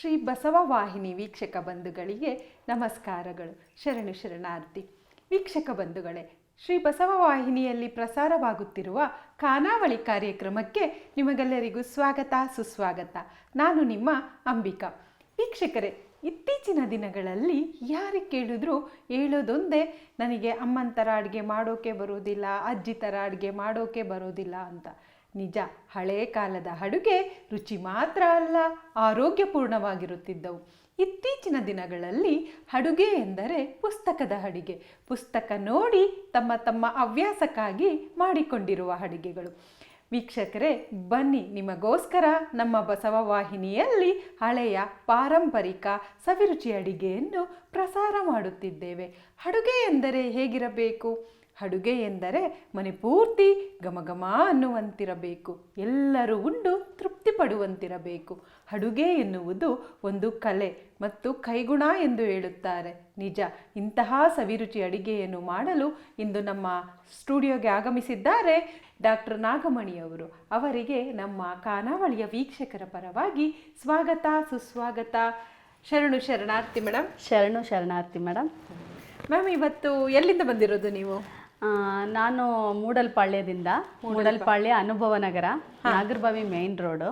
ಶ್ರೀ ಬಸವ ವಾಹಿನಿ ವೀಕ್ಷಕ ಬಂಧುಗಳಿಗೆ ನಮಸ್ಕಾರಗಳು. ಶರಣು ಶರಣಾರ್ಥಿ. ವೀಕ್ಷಕ ಬಂಧುಗಳೇ, ಶ್ರೀ ಬಸವ ವಾಹಿನಿಯಲ್ಲಿ ಪ್ರಸಾರವಾಗುತ್ತಿರುವ ಖಾನಾವಳಿ ಕಾರ್ಯಕ್ರಮಕ್ಕೆ ನಿಮಗೆಲ್ಲರಿಗೂ ಸ್ವಾಗತ, ಸುಸ್ವಾಗತ. ನಾನು ನಿಮ್ಮ ಅಂಬಿಕಾ. ವೀಕ್ಷಕರೇ, ಇತ್ತೀಚಿನ ದಿನಗಳಲ್ಲಿ ಯಾರು ಕೇಳಿದ್ರು ಹೇಳೋದೊಂದೇ, ನನಗೆ ಅಮ್ಮನ ಥರ ಅಡುಗೆ ಮಾಡೋಕೆ ಬರೋದಿಲ್ಲ ಅಜ್ಜಿ ಥರ ಅಡುಗೆ ಮಾಡೋಕೆ ಬರೋದಿಲ್ಲ ಅಂತ. ನಿಜ ಹಳೇ ಕಾಲದ ಅಡುಗೆ ರುಚಿ ಮಾತ್ರ ಅಲ್ಲ, ಆರೋಗ್ಯಪೂರ್ಣವಾಗಿರುತ್ತಿದ್ದವು. ಇತ್ತೀಚಿನ ದಿನಗಳಲ್ಲಿ ಅಡುಗೆ ಎಂದರೆ ಪುಸ್ತಕದ ಅಡುಗೆ. ಪುಸ್ತಕ ನೋಡಿ ತಮ್ಮ ತಮ್ಮ ಹವ್ಯಾಸಕ್ಕಾಗಿ ಮಾಡಿಕೊಂಡಿರುವ ಅಡುಗೆಗಳು. ವೀಕ್ಷಕರೇ, ಬನ್ನಿ ನಿಮಗೋಸ್ಕರ ನಮ್ಮ ಬಸವ ವಾಹಿನಿಯಲ್ಲಿ ಹಳೆಯ ಪಾರಂಪರಿಕ ಸವಿರುಚಿ ಅಡಿಗೆಯನ್ನು ಪ್ರಸಾರ ಮಾಡುತ್ತಿದ್ದೇವೆ. ಅಡುಗೆ ಎಂದರೆ ಹೇಗಿರಬೇಕು? ಅಡುಗೆ ಎಂದರೆ ಮನೆ ಪೂರ್ತಿ ಘಮಘಮ ಅನ್ನುವಂತಿರಬೇಕು. ಎಲ್ಲರೂ ಉಂಡು ತೃಪ್ತಿ ಪಡುವಂತಿರಬೇಕು ಅಡುಗೆ ಎನ್ನುವುದು ಒಂದು ಕಲೆ ಮತ್ತು ಕೈಗುಣ ಎಂದು ಹೇಳುತ್ತಾರೆ. ನಿಜ ಇಂತಹ ಸವಿರುಚಿ ಅಡಿಗೆಯನ್ನು ಮಾಡಲು ಇಂದು ನಮ್ಮ ಸ್ಟುಡಿಯೋಗೆ ಆಗಮಿಸಿದ್ದಾರೆ ಡಾಕ್ಟರ್ ನಾಗಮಣಿಯವರು. ಅವರಿಗೆ ನಮ್ಮ ಖಾನಾವಳಿಯ ವೀಕ್ಷಕರ ಪರವಾಗಿ ಸ್ವಾಗತ ಸುಸ್ವಾಗತ. ಶರಣು ಶರಣಾರ್ಥಿ ಮೇಡಮ್ ಶರಣು ಶರಣಾರ್ಥಿ ಮೇಡಮ್ ಮ್ಯಾಮ್ ಇವತ್ತು ಎಲ್ಲಿಂದ ಬಂದಿರೋದು ನೀವು? ನಾನು ಮೂಡಲ್ಪಾಳ್ಯದಿಂದ ಮೂಡಲ್ಪಾಳ್ಯ. ಅನುಭವ ನಗರ ನಾಗರಬಾವಿ ಮೇನ್ ರೋಡ್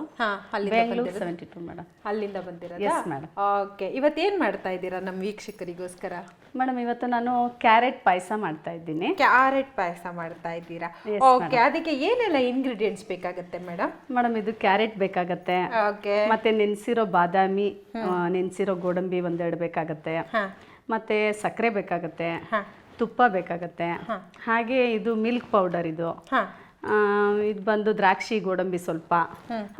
ಅಲ್ಲಿ ಬೆಂಗಳೂರು ಸೆವೆಂಟಿ ಟು ಮೇಡಮ್ ಅಲ್ಲಿಂದ ಬಂದಿರೋದು? ಮೇಡಮ್ ಓಕೆ ಇವತ್ತೇನ್ ಮಾಡ್ತಾ ಇದ್ದೀರಾ ನಮ್ಮ ವೀಕ್ಷಕರಿಗೋಸ್ಕರ? ಮೇಡಮ್ ಇವತ್ತು ನಾನು ಕ್ಯಾರೆಟ್ ಪಾಯಸ ಮಾಡ್ತಾ ಇದ್ದೀನಿ. ಕ್ಯಾರೆಟ್ ಪಾಯಸ ಮಾಡ್ತಾ ಇದ್ದೀರಾ? ಓಕೆ ಅದಕ್ಕೆ ಏನೆಲ್ಲ ಇಂಗ್ರೀಡಿಯೆಂಟ್ಸ್ ಬೇಕಾಗುತ್ತೆ ಮೇಡಮ್ ಮೇಡಮ್ ಇದು ಕ್ಯಾರೆಟ್ ಬೇಕಾಗತ್ತೆ. ಓಕೆ ಮತ್ತೆ ನೆನೆಸಿರೋ ಬಾದಾಮಿ ನೆನೆಸಿರೋ ಗೋಡಂಬಿ ಒಂದೆರಡು ಬೇಕಾಗತ್ತೆ. ಮತ್ತೆ ಸಕ್ಕರೆ ಬೇಕಾಗುತ್ತೆ. ತುಪ್ಪ ಬೇಕಾಗತ್ತೆ. ಹಾಗೆ ಇದು ಮಿಲ್ಕ್ ಪೌಡರ್ ಇದು. ಇದು ಬಂದು ದ್ರಾಕ್ಷಿ ಗೋಡಂಬಿ ಸ್ವಲ್ಪ.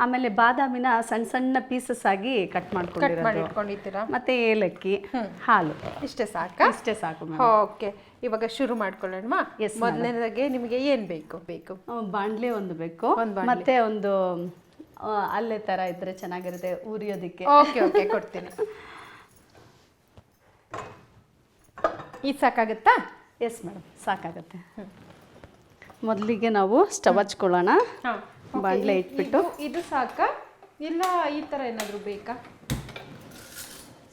ಆಮೇಲೆ ಬಾದಾಮಿನ ಸಣ್ಣ ಸಣ್ಣ ಪೀಸಸ್ ಆಗಿ ಕಟ್ ಮಾಡ್ಕೊಂಡಿರೋದು. ಮಾಡಿ ಇಟ್ಕೊಂಡಿದ್ದೀರಾ ಮತ್ತೆ ಏಲಕ್ಕಿ ಹಾಲು. ಇಷ್ಟೇ ಸಾಕು? ಇಷ್ಟೇ ಸಾಕು ಓಕೆ ಇವಾಗ ಶುರು ಮಾಡ್ಕೊಳ್ಳೋಣ ಮೊದಲನೇದಾಗೆ ನಿಮಗೆ ಏನ್ ಬೇಕು? ಬೇಕು. ಬಾಂಡ್ಲೆ ಒಂದು ಬೇಕು. ಮತ್ತೆ ಒಂದು ಅಲ್ಲೇ ತರ ಇದ್ರೆ ಚೆನ್ನಾಗಿರುತ್ತೆ ಉರಿಯೋದಿಕ್ಕೆ ಓಕೆ ಓಕೆ ಕೊಡ್ತೀನಿ. ಇದು ಸಾಕಾಗುತ್ತಾ? Yes madam ಸಾಕಾಗತ್ತೆ. ಮೊದಲಿಗೆ ನಾವು ಸ್ಟವ್ ಹಚ್ಕೊಳ್ಳೋಣ. ಹಾ. ಬಾಂಡ್ಲೆ ಇಟ್ಬಿಟ್ಟು. ಇದು- ಸಾಕ? ಇಲ್ಲ ಈ ಥರ ಏನಾದರೂ ಬೇಕಾ?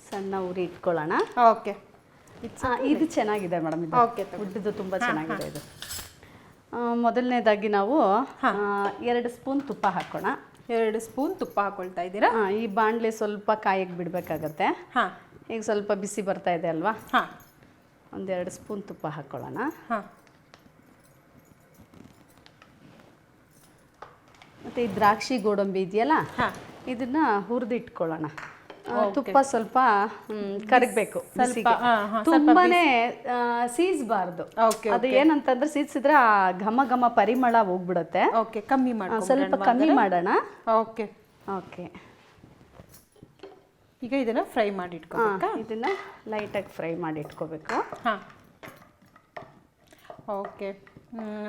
ಸಣ್ಣ ಉರಿ ಇಟ್ಕೊಳ್ಳೋಣ. ಓಕೆ. ಇದು ಚೆನ್ನಾಗಿದೆ ಮೇಡಮ್ ಇದು. ಓಕೆ ಉಡ್ಡದು ತುಂಬ ಚೆನ್ನಾಗಿದೆ ಇದು. ಮೊದಲನೇದಾಗಿ ನಾವು ಎರಡು ಸ್ಪೂನ್ ತುಪ್ಪ ಹಾಕೋಣ. ಎರಡು ಸ್ಪೂನ್ ತುಪ್ಪ ಹಾಕೊಳ್ತಾ ಇದ್ದೀರಾ? ಈ ಬಾಣಲೆ ಸ್ವಲ್ಪ ಕಾಯಕ್ಕೆ ಬಿಡಬೇಕಾಗತ್ತೆ. ಹಾಂ. ಈಗ ಸ್ವಲ್ಪ ಬಿಸಿ ಬರ್ತಾ ಇದೆ ಅಲ್ವಾ? ಹಾ. ಒಂದೆರಡು ಸ್ಪೂನ್ ತುಪ್ಪ ಹಾಕ್ಕೊಳ್ಳೋಣ ಹಾ. ಮತ್ತು ಈ ದ್ರಾಕ್ಷಿ ಗೋಡಂಬಿ ಇದೆಯಲ್ಲ? ಹಾ. ಇದನ್ನ ಹುರಿದು ಇಟ್ಕೊಳ್ಳೋಣ ತುಪ್ಪ ಸ್ವಲ್ಪ ಕರಗಬೇಕು ಹಾ, ತುಂಬಾನೇ ಸೀಸ್ಬಾರ್ದು. ಅದು ಏನಂತಂದ್ರೆ ಸೀಸಿದ್ರೆ ಆ ಘಮ ಘಮ ಪರಿಮಳ ಹೋಗ್ಬಿಡುತ್ತೆ. ಓಕೆ ಕಮ್ಮಿ ಸ್ವಲ್ಪ ಕಮ್ಮಿ ಮಾಡೋಣ. ಓಕೆ ಓಕೆ ಈಗ ಇದನ್ನ ಫ್ರೈ ಮಾಡಿ ಇಟ್ಕೋಬೇಕಾ ಇದನ್ನ ಲೈಟಾಗಿ ಫ್ರೈ ಮಾಡಿ ಇಟ್ಕೋಬೇಕು ಹಾಂ. ಓಕೆ.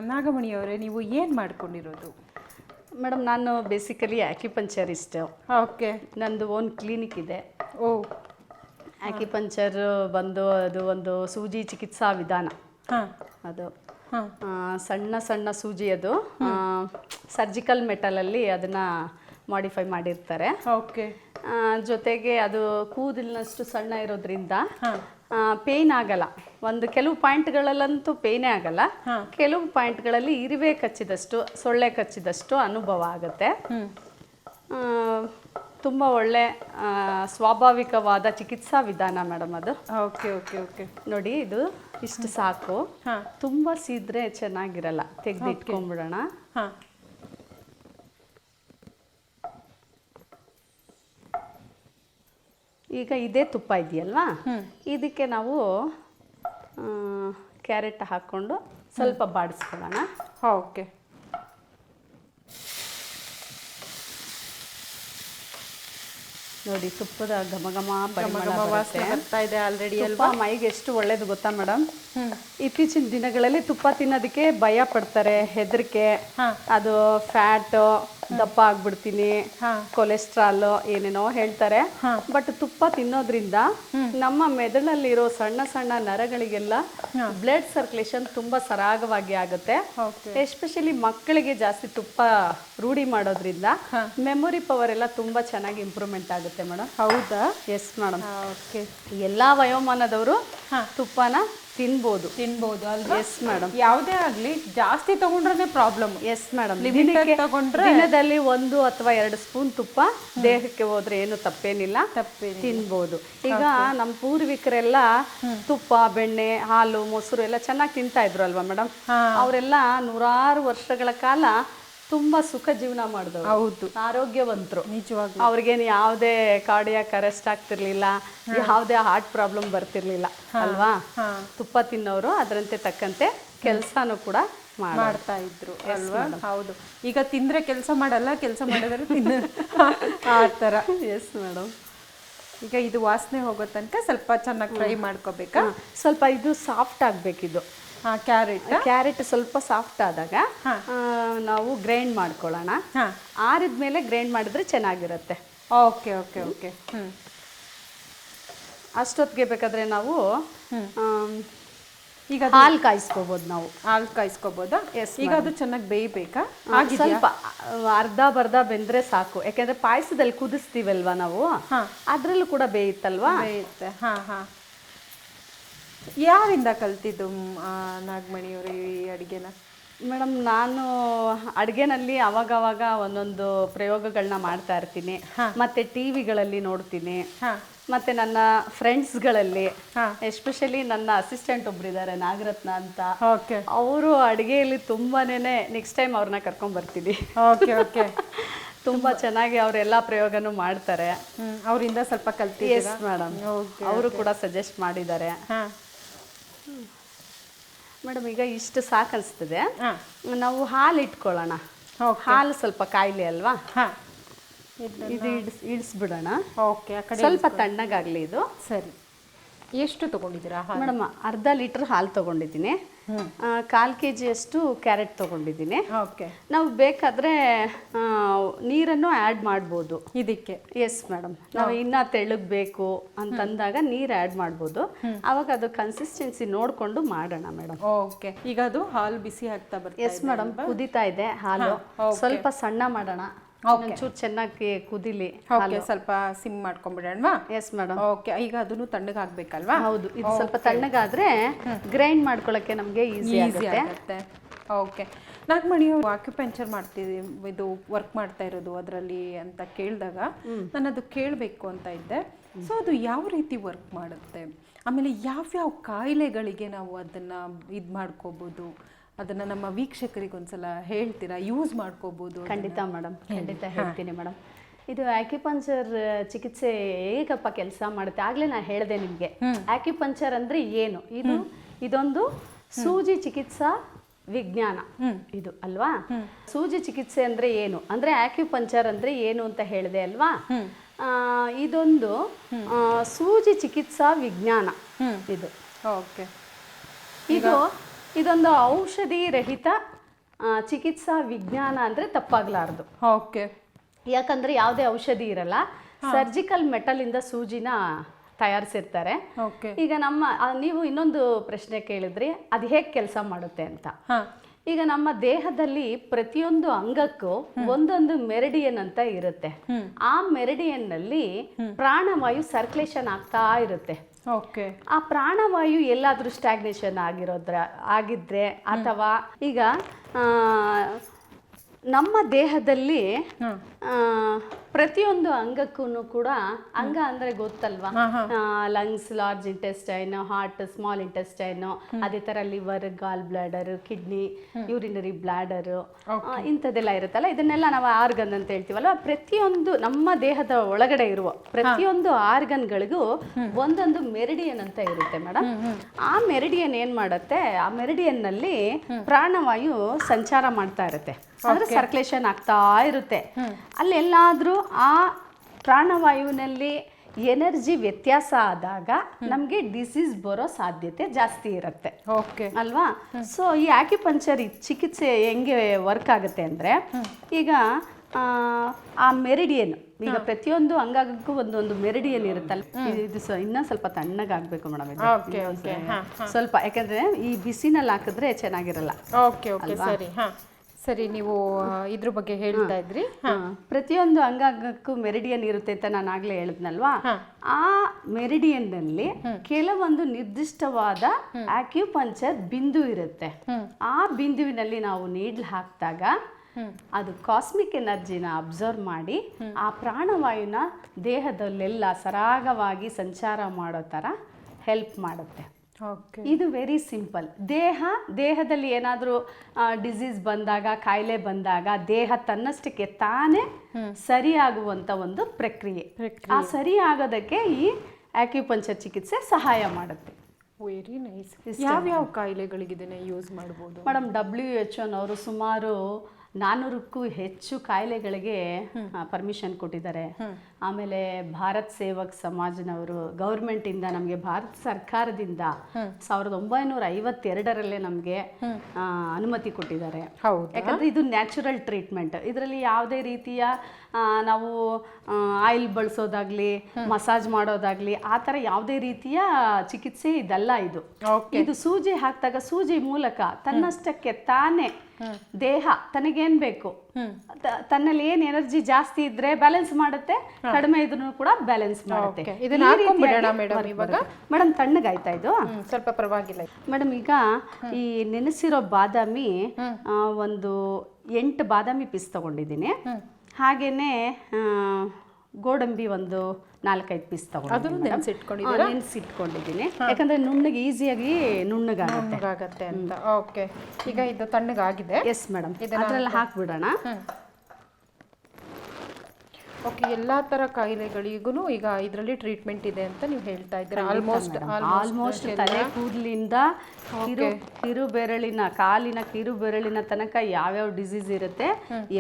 ನಾಗಮಣಿ ಅವರೇ ನೀವು ಏನು ಮಾಡ್ಕೊಂಡಿರೋದು? ಮೇಡಮ್ ನಾನು ಬೇಸಿಕಲಿ ಆಕ್ಯುಪಂಚರಿಸ್ಟ್ ಓಕೆ. ನಂದು ಓನ್ ಕ್ಲಿನಿಕ್ ಇದೆ. ಓ. ಆ್ಯಕ್ಯುಪಂಚರ್ ಬಂದು ಅದು ಒಂದು ಸೂಜಿ ಚಿಕಿತ್ಸಾ ವಿಧಾನ. ಹಾಂ. ಅದು. ಹಾ. ಸಣ್ಣ ಸಣ್ಣ ಸೂಜಿ ಅದು. ಸರ್ಜಿಕಲ್ ಮೆಟಲಲ್ಲಿ ಅದನ್ನು ಮಾಡಿಫೈ ಮಾಡಿರ್ತಾರೆ. ಓಕೆ. ಜೊತೆಗೆ ಅದು ಕೂದಲಿನಷ್ಟು ಸಣ್ಣ ಇರೋದ್ರಿಂದ ಪೇಯ್ನ್ ಆಗಲ್ಲ. ಒಂದು ಕೆಲವು ಪಾಯಿಂಟ್ಗಳಲ್ಲಂತೂ ಪೇಯ್ನೇ ಆಗಲ್ಲ. ಕೆಲವು ಪಾಯಿಂಟ್ಗಳಲ್ಲಿ ಇರುವೆ ಕಚ್ಚಿದಷ್ಟು ಸೊಳ್ಳೆ ಕಚ್ಚಿದಷ್ಟು ಅನುಭವ ಆಗುತ್ತೆ. ತುಂಬ ಒಳ್ಳೆ ಸ್ವಾಭಾವಿಕವಾದ ಚಿಕಿತ್ಸಾ ವಿಧಾನ ಮೇಡಮ್ ಅದು. Okay okay okay. ನೋಡಿ ಇದು ಇಷ್ಟು ಸಾಕು. ತುಂಬ ಸೀದ್ರೆ ಚೆನ್ನಾಗಿರಲ್ಲ. ತೆಗೆದು ಇಟ್ಕೊಂಡ್ಬಿಡೋಣ ಹಾ ಈಗ ಇದೇ ತುಪ್ಪ ಇದೆಯಲ್ವಾ? ಹ್ಮ್. ಇದಕ್ಕೆ ನಾವು ಕ್ಯಾರೆಟ್ ಹಾಕ್ಕೊಂಡು ಸ್ವಲ್ಪ ಬಾಡಿಸ್ಕೊಳ್ಳೋಣ. ಓಕೆ. ನೋಡಿ ತುಪ್ಪದ ಘಮ ಘಮ ಬರ್ತಾ ಇದೆ ಆಲ್ರೆಡಿ ಅಲ್ವಾ? ಮೈಗೆ ಎಷ್ಟು ಒಳ್ಳೇದು ಗೊತ್ತಾ ಮೇಡಮ್ ಇತ್ತೀಚಿನ ದಿನಗಳಲ್ಲಿ ತುಪ್ಪ ತಿನ್ನೋದಕ್ಕೆ ಭಯ ಪಡ್ತಾರೆ ಹೆದರಿಕೆ. ಅದು ಫ್ಯಾಟ್ ದಪ್ಪ ಆಗ್ಬಿಡ್ತೀನಿ ಕೊಲೆಸ್ಟ್ರಾಲ್ ಏನೇನೋ ಹೇಳ್ತಾರೆ. ಬಟ್ ತುಪ್ಪ ತಿನ್ನೋದ್ರಿಂದ ನಮ್ಮ ಮೆದುಳಲ್ಲಿರೋ ಸಣ್ಣ ಸಣ್ಣ ನರಗಳಿಗೆಲ್ಲ ಬ್ಲಡ್ ಸರ್ಕ್ಯುಲೇಷನ್ ತುಂಬಾ ಸರಾಗವಾಗಿ ಆಗುತ್ತೆ. ಎಸ್ಪೆಷಲಿ ಮಕ್ಕಳಿಗೆ ಜಾಸ್ತಿ ತುಪ್ಪ ರೂಢಿ ಮಾಡೋದ್ರಿಂದ ಮೆಮೊರಿ ಪವರ್ ಎಲ್ಲ ತುಂಬಾ ಚೆನ್ನಾಗಿ ಇಂಪ್ರೂವ್ಮೆಂಟ್ ಆಗುತ್ತೆ ಮೇಡಮ್ ಹೌದಾ? ಎಸ್ ಮೇಡಮ್ ಓಕೆ ಎಲ್ಲಾ ವಯೋಮಾನದವರು ತುಪ್ಪನ ತಿನ್ಬೋದು. ತಿನ್ಬೋದು ಅಲ್ವಾ? ಎಸ್ ಮೇಡಮ್ ಯಾವುದೇ ಆಗ್ಲಿ ಜಾಸ್ತಿ ತಗೊಂಡ್ರೆ ಪ್ರಾಬ್ಲಮ್ ಎಸ್ ಮೇಡಮ್ ಲಿಮಿಟ್ ತಗೊಂಡ್ರೆ? ದಿನದಲ್ಲಿ ಒಂದು ಅಥವಾ ಎರಡು ಸ್ಪೂನ್ ತುಪ್ಪ ದೇಹಕ್ಕೆ ಹೋದ್ರೆ ಏನು ತಪ್ಪೇನಿಲ್ಲ. ತಪ್ಪೇ ತಿನ್ಬೋದು. ಈಗ ನಮ್ಮ ಪೂರ್ವಿಕರೆಲ್ಲ ತುಪ್ಪ ಬೆಣ್ಣೆ ಹಾಲು ಮೊಸರು ಎಲ್ಲ ಚೆನ್ನಾಗಿ ತಿಂತಾ ಇದ್ರು ಅಲ್ವಾ ಮೇಡಮ್ ಅವರೆಲ್ಲ ನೂರಾರು ವರ್ಷಗಳ ಕಾಲ ತುಂಬಾ ಸುಖ ಜೀವನ ಮಾಡಿದವರು. ಹೌದು. ಆರೋಗ್ಯವಂತರು. ನಿಜವಾಗ್ಲೂ. ಅವ್ರಿಗೇನು ಯಾವುದೇ ಕಾರ್ಡಿಯಾಕ್ ಅರೆಸ್ಟ್ ಆಗ್ತಿರ್ಲಿಲ್ಲ ಯಾವುದೇ ಹಾರ್ಟ್ ಪ್ರಾಬ್ಲಮ್ ಬರ್ತಿರ್ಲಿಲ್ಲ ಅಲ್ವಾ? ತುಪ್ಪ ತಿನ್ನೋರು ಅದರಂತೆ ತಕ್ಕಂತೆ ಕೆಲಸನೂ ಕೂಡ ಮಾಡ್ತಾ ಇದ್ರು ಅಲ್ವಾ? ಹೌದು. ಈಗ ತಿಂದ್ರೆ ಕೆಲಸ ಮಾಡಲ್ಲ ಕೆಲಸ ಮಾಡಿದ್ರೆ ತಿನ್ನ ಆ ಥರ ಎಸ್ ಮೇಡಮ್ ಈಗ ಇದು ವಾಸನೆ ಹೋಗೋ ತನಕ ಸ್ವಲ್ಪ ಚೆನ್ನಾಗಿ ಫ್ರೈ ಮಾಡ್ಕೋಬೇಕಾ? ಸ್ವಲ್ಪ ಇದು ಸಾಫ್ಟ್ ಆಗಬೇಕಿದು. ಕ್ಯಾರೆಟ್ ಕ್ಯಾರೆಟ್ ಸ್ವಲ್ಪ ಸಾಫ್ಟ್ ಆದಾಗ ನಾವು ಗ್ರೈಂಡ್ ಮಾಡ್ಕೊಳ್ಳೋಣ. ಆರಿದ ಮೇಲೆ ಗ್ರೈಂಡ್ ಮಾಡಿದ್ರೆ ಚೆನ್ನಾಗಿರುತ್ತೆ. ಓಕೆ ಓಕೆ ಓಕೆ ಅಷ್ಟೊತ್ತಿಗೆ ಬೇಕಾದ್ರೆ ನಾವು ಈಗ ಹಾಲು ಕಾಯಿಸ್ಕೋಬೋದು ನಾವು. ಹಾಲು ಕಾಯಿಸ್ಕೋಬೋದು? ಎಸ್ ಈಗ ಅದು ಚೆನ್ನಾಗಿ ಬೇಯಬೇಕಾ? ಸ್ವಲ್ಪ ಆ, ಅರ್ಧ ಬರ್ಧ ಬೆಂದ್ರೆ ಸಾಕು. ಯಾಕೆಂದ್ರೆ ಪಾಯಸದಲ್ಲಿ ಕುದಿಸ್ತೀವಲ್ವಾ ನಾವು? ಅದ್ರಲ್ಲೂ ಕೂಡ ಬೇಯುತ್ತಲ್ವಾ ಬೇಯುತ್ತೆ. ಹಾ ಹಾ. ಯಾರಿಂದ ಕಲ್ತಿದ್ದು ನಾಗಮಣಿಯವರು ಈ ಅಡುಗೆನ? ಮೇಡಮ್ ನಾನು ಅಡುಗೆನಲ್ಲಿ ಅವಾಗವಾಗ ಒಂದೊಂದು ಪ್ರಯೋಗಗಳನ್ನ ಮಾಡ್ತಾ ಇರ್ತೀನಿ. ಮತ್ತೆ ಟಿ ವಿಗಳಲ್ಲಿ ನೋಡ್ತೀನಿ. ಮತ್ತೆ ನನ್ನ ಫ್ರೆಂಡ್ಸ್ಗಳಲ್ಲಿ. ಎಸ್ಪೆಷಲಿ ನನ್ನ ಅಸಿಸ್ಟೆಂಟ್ ಒಬ್ಬರಿದ್ದಾರೆ ನಾಗರತ್ನ ಅಂತ. ಓಕೆ. ಅವರು ಅಡುಗೆಯಲ್ಲಿ ತುಂಬಾನೇ ನೆಕ್ಸ್ಟ್ ಟೈಮ್ ಅವ್ರನ್ನ ಕರ್ಕೊಂಡ್ ಬರ್ತೀನಿ. Okay okay. ತುಂಬಾ ಚೆನ್ನಾಗಿ ಅವರೆಲ್ಲ ಪ್ರಯೋಗನೂ ಮಾಡ್ತಾರೆ. ಅವರಿಂದ ಸ್ವಲ್ಪ ಎಸ್ ಕಲ್ತಿದ್ದೀರಾ ಮೇಡಮ್ ಅವರು ಕೂಡ ಸಜೆಸ್ಟ್ ಮಾಡಿದ್ದಾರೆ. ಮೇಡಮ್ ಈಗ ಇಷ್ಟು ಸಾಕು ಅನಿಸ್ತದೆ. ನಾವು ಹಾಲು ಇಟ್ಕೊಳ್ಳೋಣ. ಹಾಲು ಸ್ವಲ್ಪ ಕಾಯಿಲೆ ಅಲ್ವಾ? ಇದು ಇಡ್ಸ್ ಇಡಿಸ್ಬಿಡೋಣ. ಓಕೆ ಸ್ವಲ್ಪ ತಣ್ಣಗಾಗ್ಲಿ ಇದು. ಸರಿ. ಎಷ್ಟು ತಗೊಂಡಿದ್ದೀರಾ ಮೇಡಮ್ ಅರ್ಧ ಲೀಟ್ರ್ ಹಾಲು ತಗೊಂಡಿದ್ದೀನಿ. ಕಾಲು ಕೆ ಜಿಯಷ್ಟು ಕ್ಯಾರೆಟ್ ತಗೊಂಡಿದ್ದೀನಿ. ಓಕೆ. ನಾವು ಬೇಕಾದರೆ ನೀರನ್ನು ಆ್ಯಡ್ ಮಾಡ್ಬೋದು. ಇದಕ್ಕೆ? ಎಸ್ ಮೇಡಮ್ ನಾವು ಇನ್ನೂ ತೆಳ್ಳಗೆ ಬೇಕು ಅಂತಂದಾಗ ನೀರು ಆ್ಯಡ್ ಮಾಡ್ಬೋದು. ಅವಾಗ ಅದು ಕನ್ಸಿಸ್ಟೆನ್ಸಿ ನೋಡಿಕೊಂಡು ಮಾಡೋಣ ಮೇಡಮ್ ಓಕೆ. ಈಗ ಅದು ಹಾಲು ಬಿಸಿ ಆಗ್ತಾ ಬರ್ತಾ ಎಸ್ ಮೇಡಮ್ ಕುದೀತಾ ಇದೆ ಹಾಲು. ಸ್ವಲ್ಪ ಸಣ್ಣ ಮಾಡೋಣ. ಒಂಚೂರು ಚೆನ್ನಾಗಿ ಕುದಿಲಿ. ಓಕೆ ಸ್ವಲ್ಪ ಸಿಮ್ ಮಾಡ್ಕೊಂಡ್ಬಿಡೋಣವಾ ಎಸ್ ಮೇಡಮ್ ಓಕೆ ಈಗ ಅದನ್ನು ತಣ್ಣಗಾಗಬೇಕಲ್ವಾ? ಹೌದು ಇದು ಸ್ವಲ್ಪ ತಣ್ಣಗಾದ್ರೆ ಗ್ರೈಂಡ್ ಮಾಡ್ಕೊಳ್ಳೋಕ್ಕೆ ನಮಗೆ ಈಸಿ ಆಗುತ್ತೆ. ಓಕೆ ನಾಗಮಣಿ ಆಕ್ಯುಪಂಚರ್ ಮಾಡ್ತೀವಿ ಇದು ವರ್ಕ್ ಮಾಡ್ತಾ ಇರೋದು ಅದರಲ್ಲಿ ಅಂತ ಕೇಳಿದಾಗ ನಾನು ಅದು ಕೇಳಬೇಕು ಅಂತ ಇದ್ದೆ. ಸೊ ಅದು ಯಾವ ರೀತಿ ವರ್ಕ್ ಮಾಡುತ್ತೆ? ಆಮೇಲೆ ಯಾವ್ಯಾವ ಕಾಯಿಲೆಗಳಿಗೆ ನಾವು ಅದನ್ನು ಇದು ಮಾಡ್ಕೋಬೋದು ಅದನ್ನು ನಮ್ಮ ವೀಕ್ಷಕರಿಗೆ ಒಂದ್ಸಲ ಹೇಳ್ತೀರಾ ಯೂಸ್ ಮಾಡ್ಕೋಬಹುದು ಖಂಡಿತ ಮೇಡಮ್ ಖಂಡಿತ ಹೇಳ್ತೀನಿ ಮೇಡಮ್ ಇದು ಆಕ್ಯುಪಂಚರ್ ಚಿಕಿತ್ಸೆ ಹೇಗಪ್ಪ ಕೆಲಸ ಮಾಡುತ್ತೆ? ಆಗ್ಲೇ ನಾನು ಹೇಳಿದೆ ನಿಮಗೆ. ಆಕ್ಯುಪಂಚರ್ ಅಂದ್ರೆ ಏನು? ಇದು ಇದೊಂದು ಸೂಜಿ ಚಿಕಿತ್ಸಾ ವಿಜ್ಞಾನ. ಇದು ಅಲ್ವಾ? ಸೂಜಿ ಚಿಕಿತ್ಸೆ ಅಂದ್ರೆ ಏನು? ಅಂದ್ರೆ ಆಕ್ಯುಪಂಚರ್ ಅಂದ್ರೆ ಏನು ಅಂತ ಹೇಳಿದೆ ಅಲ್ವಾ? ಇದೊಂದು ಸೂಜಿ ಚಿಕಿತ್ಸಾ ವಿಜ್ಞಾನ. ಇದು. ಓಕೆ. ಇದು ಇದೊಂದು ಔಷಧಿ ರಹಿತ ಚಿಕಿತ್ಸಾ ವಿಜ್ಞಾನ ಅಂದ್ರೆ ತಪ್ಪಾಗ್ಲಾರ್ದು. ಓಕೆ. ಯಾಕಂದ್ರೆ ಯಾವುದೇ ಔಷಧಿ ಇರಲ್ಲ. ಸರ್ಜಿಕಲ್ ಮೆಟಲ್ ಇಂದ ಸೂಜಿನ ತಯಾರಿಸಿರ್ತಾರೆ. ಈಗ ನಮ್ಮ ನೀವು ಇನ್ನೊಂದು ಪ್ರಶ್ನೆ ಕೇಳಿದ್ರಿ ಅದು ಹೇಗೆ ಕೆಲಸ ಮಾಡುತ್ತೆ ಅಂತ. ಈಗ ನಮ್ಮ ದೇಹದಲ್ಲಿ ಪ್ರತಿಯೊಂದು ಅಂಗಕ್ಕೂ ಒಂದೊಂದು ಮೆರಿಡಿಯನ್ ಅಂತ ಇರುತ್ತೆ. ಆ ಮೆರಿಡಿಯನ್ನಲ್ಲಿ ಪ್ರಾಣವಾಯು ಸರ್ಕ್ಯುಲೇಷನ್ ಆಗ್ತಾ ಇರುತ್ತೆ. ಓಕೆ. ಆ ಪ್ರಾಣವಾಯು ಎಲ್ಲಾದ್ರೂ ಸ್ಟ್ಯಾಗ್ನೇಷನ್ ಆಗಿರೋದ್ರ ಆಗಿದ್ರೆ ಅಥವಾ ಈಗ ನಮ್ಮ ದೇಹದಲ್ಲಿ ಆ, ಪ್ರತಿಯೊಂದು ಅಂಗಕ್ಕೂ ಕೂಡ ಅಂಗ ಅಂದ್ರೆ ಗೊತ್ತಲ್ವಾ? Lungs large intestine heart small intestine ಅದೇ ತರ liver gall bladder kidney urinary bladder ಇಂಥದ್ದೆಲ್ಲ ಇರುತ್ತಲ್ಲ ಇದನ್ನೆಲ್ಲ ನಾವು ಆರ್ಗನ್ ಅಂತ ಹೇಳ್ತೀವಲ್ವ? ಪ್ರತಿಯೊಂದು ನಮ್ಮ ದೇಹದ ಒಳಗಡೆ ಇರುವ ಪ್ರತಿಯೊಂದು ಆರ್ಗನ್ಗಳಿಗೂ ಒಂದೊಂದು ಮೆರಿಡಿಯನ್ ಅಂತ ಇರುತ್ತೆ ಮೇಡಮ್ ಆ ಮೆರಿಡಿಯನ್ ಏನ್ ಮಾಡುತ್ತೆ? ಆ ಮೆರಿಡಿಯನ್ನಲ್ಲಿ ಪ್ರಾಣವಾಯು ಸಂಚಾರ ಮಾಡ್ತಾ ಇರುತ್ತೆ. ಅಂದ್ರೆ ಸರ್ಕ್ಯುಲೇಷನ್ ಆಗ್ತಾ ಇರುತ್ತೆ. ಅಲ್ಲೆಲ್ಲಾದ್ರೂ ಆ ಪ್ರಾಣವಾಯುವಿನಲ್ಲಿ ಎನರ್ಜಿ ವ್ಯತ್ಯಾಸ ಆದಾಗ ನಮಗೆ ಡಿಸೀಸ್ ಬರೋ ಸಾಧ್ಯತೆ ಜಾಸ್ತಿ ಇರುತ್ತೆ. ಓಕೆ ಅಲ್ವಾ? ಸೊ ಈ ಆಕ್ಯುಪಂಚರ್ ಈ ಚಿಕಿತ್ಸೆ ಹೆಂಗೆ ವರ್ಕ್ ಆಗುತ್ತೆ ಅಂದರೆ ಈಗ ಆ, ಮೆರಿಡಿಯನ್ ಈಗ ಪ್ರತಿಯೊಂದು ಅಂಗಾಗಕ್ಕೂ ಒಂದೊಂದು ಮೆರಿಡಿಯನ್ ಇರುತ್ತಲ್ಲ? ಇದು- ಇನ್ನೂ ಸ್ವಲ್ಪ ತಣ್ಣಗಾಗಬೇಕು ಮೇಡಮ್ ಇದು. ಸ್ವಲ್ಪ- ಯಾಕಂದ್ರೆ ಈ ಬಿಸಿನಲ್ಲಿ ಹಾಕಿದ್ರೆ ಚೆನ್ನಾಗಿರಲ್ಲ. ಓಕೆ ಓಕೆ ಸರಿ ಸರಿ ನೀವು ಇದ್ರ ಬಗ್ಗೆ ಹೇಳ್ತಾ ಇದ್ರಿ. ಪ್ರತಿಯೊಂದು ಅಂಗಾಂಗಕ್ಕೂ ಮೆರಿಡಿಯನ್ ಇರುತ್ತೆ ಅಂತ ನಾನು ಆಗ್ಲೇ ಹೇಳಿದ್ನಲ್ವಾ? ಆ ಮೆರಿಡಿಯನ್ನಲ್ಲಿ ಕೆಲವೊಂದು ನಿರ್ದಿಷ್ಟವಾದ ಆಕ್ಯುಪಂಚರ್ ಬಿಂದು ಇರುತ್ತೆ. ಆ ಬಿಂದುವಿನಲ್ಲಿ ನಾವು ನೀಡ್ಲ್ ಹಾಕಿದಾಗ ಅದು ಕಾಸ್ಮಿಕ್ ಎನರ್ಜಿನ ಅಬ್ಸರ್ವ್ ಮಾಡಿ ಆ ಪ್ರಾಣವಾಯುನ ದೇಹದಲ್ಲೆಲ್ಲ ಸರಾಗವಾಗಿ ಸಂಚಾರ ಮಾಡೋ ಥರ ಹೆಲ್ಪ್ ಮಾಡುತ್ತೆ. ಇದು ವೆರಿ ಸಿಂಪಲ್ ದೇಹ ದೇಹದಲ್ಲಿ ಏನಾದರೂ ಡಿಸೀಸ್ ಬಂದಾಗ ಕಾಯಿಲೆ ಬಂದಾಗ ದೇಹ ತನ್ನಷ್ಟಕ್ಕೆ ತಾನೇ ಸರಿಯಾಗುವಂತ ಒಂದು ಪ್ರಕ್ರಿಯೆ. ಆ ಸರಿಯಾಗೋದಕ್ಕೆ ಈ ಆಕ್ಯುಪಂಚರ್ ಚಿಕಿತ್ಸೆ ಸಹಾಯ ಮಾಡುತ್ತೆ. ವೆರಿ ನೈಸ್ ಯಾವ್ಯಾವ ಕಾಯಿಲೆಗಳಿಗೆ ಇದನ್ನ ಯೂಸ್ ಮಾಡ್ಬೋದು ಮೇಡಮ್ ಡಬ್ಲ್ಯೂ ಎಚ್ ಅವರು ಸುಮಾರು ನಾನ್ನೂರಕ್ಕೂ ಹೆಚ್ಚು ಕಾಯಿಲೆಗಳಿಗೆ ಪರ್ಮಿಷನ್ ಕೊಟ್ಟಿದ್ದಾರೆ. ಆಮೇಲೆ ಭಾರತ್ ಸೇವಕ್ ಸಮಾಜನವರು ಗೌರ್ಮೆಂಟ್ ಇಂದ ನಮಗೆ ಭಾರತ ಸರ್ಕಾರದಿಂದ ಸಾವಿರದ ಒಂಬೈನೂರ ಐವತ್ತೆರಡರಲ್ಲೇ ನಮಗೆ ಅನುಮತಿ ಕೊಟ್ಟಿದ್ದಾರೆ. ಯಾಕಂದ್ರೆ ಇದು ನ್ಯಾಚುರಲ್ ಟ್ರೀಟ್ಮೆಂಟ್ ಇದರಲ್ಲಿ ಯಾವುದೇ ರೀತಿಯ ನಾವು ಆಯಿಲ್ ಬಳಸೋದಾಗ್ಲಿ ಮಸಾಜ್ ಮಾಡೋದಾಗ್ಲಿ ಆ ಥರ ಯಾವುದೇ ರೀತಿಯ ಚಿಕಿತ್ಸೆ ಇದಲ್ಲ ಇದು. ಇದು ಸೂಜಿ ಹಾಕಿದಾಗ ಸೂಜಿ ಮೂಲಕ ತನ್ನಷ್ಟಕ್ಕೆ ತಾನೇ ದೇಹ ತನಗೇನ್ ಬೇಕು? ತನ್ನಲ್ಲಿ ಏನ್ ಎನರ್ಜಿ ಜಾಸ್ತಿ ಇದ್ರೆ ಬ್ಯಾಲೆನ್ಸ್ ಮಾಡುತ್ತೆ ಕಡಿಮೆ ಇದ್ರೂ ಕೂಡ ಬ್ಯಾಲೆನ್ಸ್ ಮಾಡುತ್ತೆ? ಮೇಡಮ್ ತಣ್ಣಗಾಯ್ತಾ ಇದು? ಸ್ವಲ್ಪ ಪರವಾಗಿಲ್ಲ. ಮೇಡಮ್ ಈಗ ಈ ನೆನೆಸಿರೋ ಬಾದಾಮಿ ಒಂದು ಎಂಟು ಬಾದಾಮಿ ಪೀಸ್ ತಗೊಂಡಿದ್ದೀನಿ. ಹಾಗೇನೆ ಗೋಡಂಬಿ ಒಂದು ನಾಲ್ಕೈದು ಪೀಸ್ ತಗೊಂಡಿದ್ದೀನಿ ನೆನೆಸಿಟ್ಕೊಂಡಿದ್ದೀನಿ. ಯಾಕಂದ್ರೆ ನುಣ್ಣಗೆ ಈಸಿಯಾಗಿ ನುಣ್ಣಗಾಗುತ್ತೆ. ಅಂತ. ಓಕೆ. ಈಗ ಇದು ತಣ್ಣಗಾಗಿದೆ. ಎಸ್ ಮೇಡಮ್ ಇದರಲ್ಲಿ ಹಾಕ್ಬಿಡೋಣ. ಓಕೆ ಎಲ್ಲಾ ತರ ಕಾಯಿಲೆಗಳಿಗೂ ಈಗ ಇದರಲ್ಲಿ ಟ್ರೀಟ್ಮೆಂಟ್ ಇದೆ ಅಂತ ನೀವು ಹೇಳ್ತಾ ಇದ್ದೀರಾ? ಆಲ್ಮೋಸ್ಟ್ ಆಲ್ಮೋಸ್ಟ್ ತಲೆ ಕೂದಲಿಂದ ಕಿರು ಕಿರು ಬೆರಳಿನ ಕಾಲಿನ ಕಿರು ಬೆರಳಿನ ತನಕ ಯಾವ್ಯಾವ ಡಿಸೀಸ್ ಇರುತ್ತೆ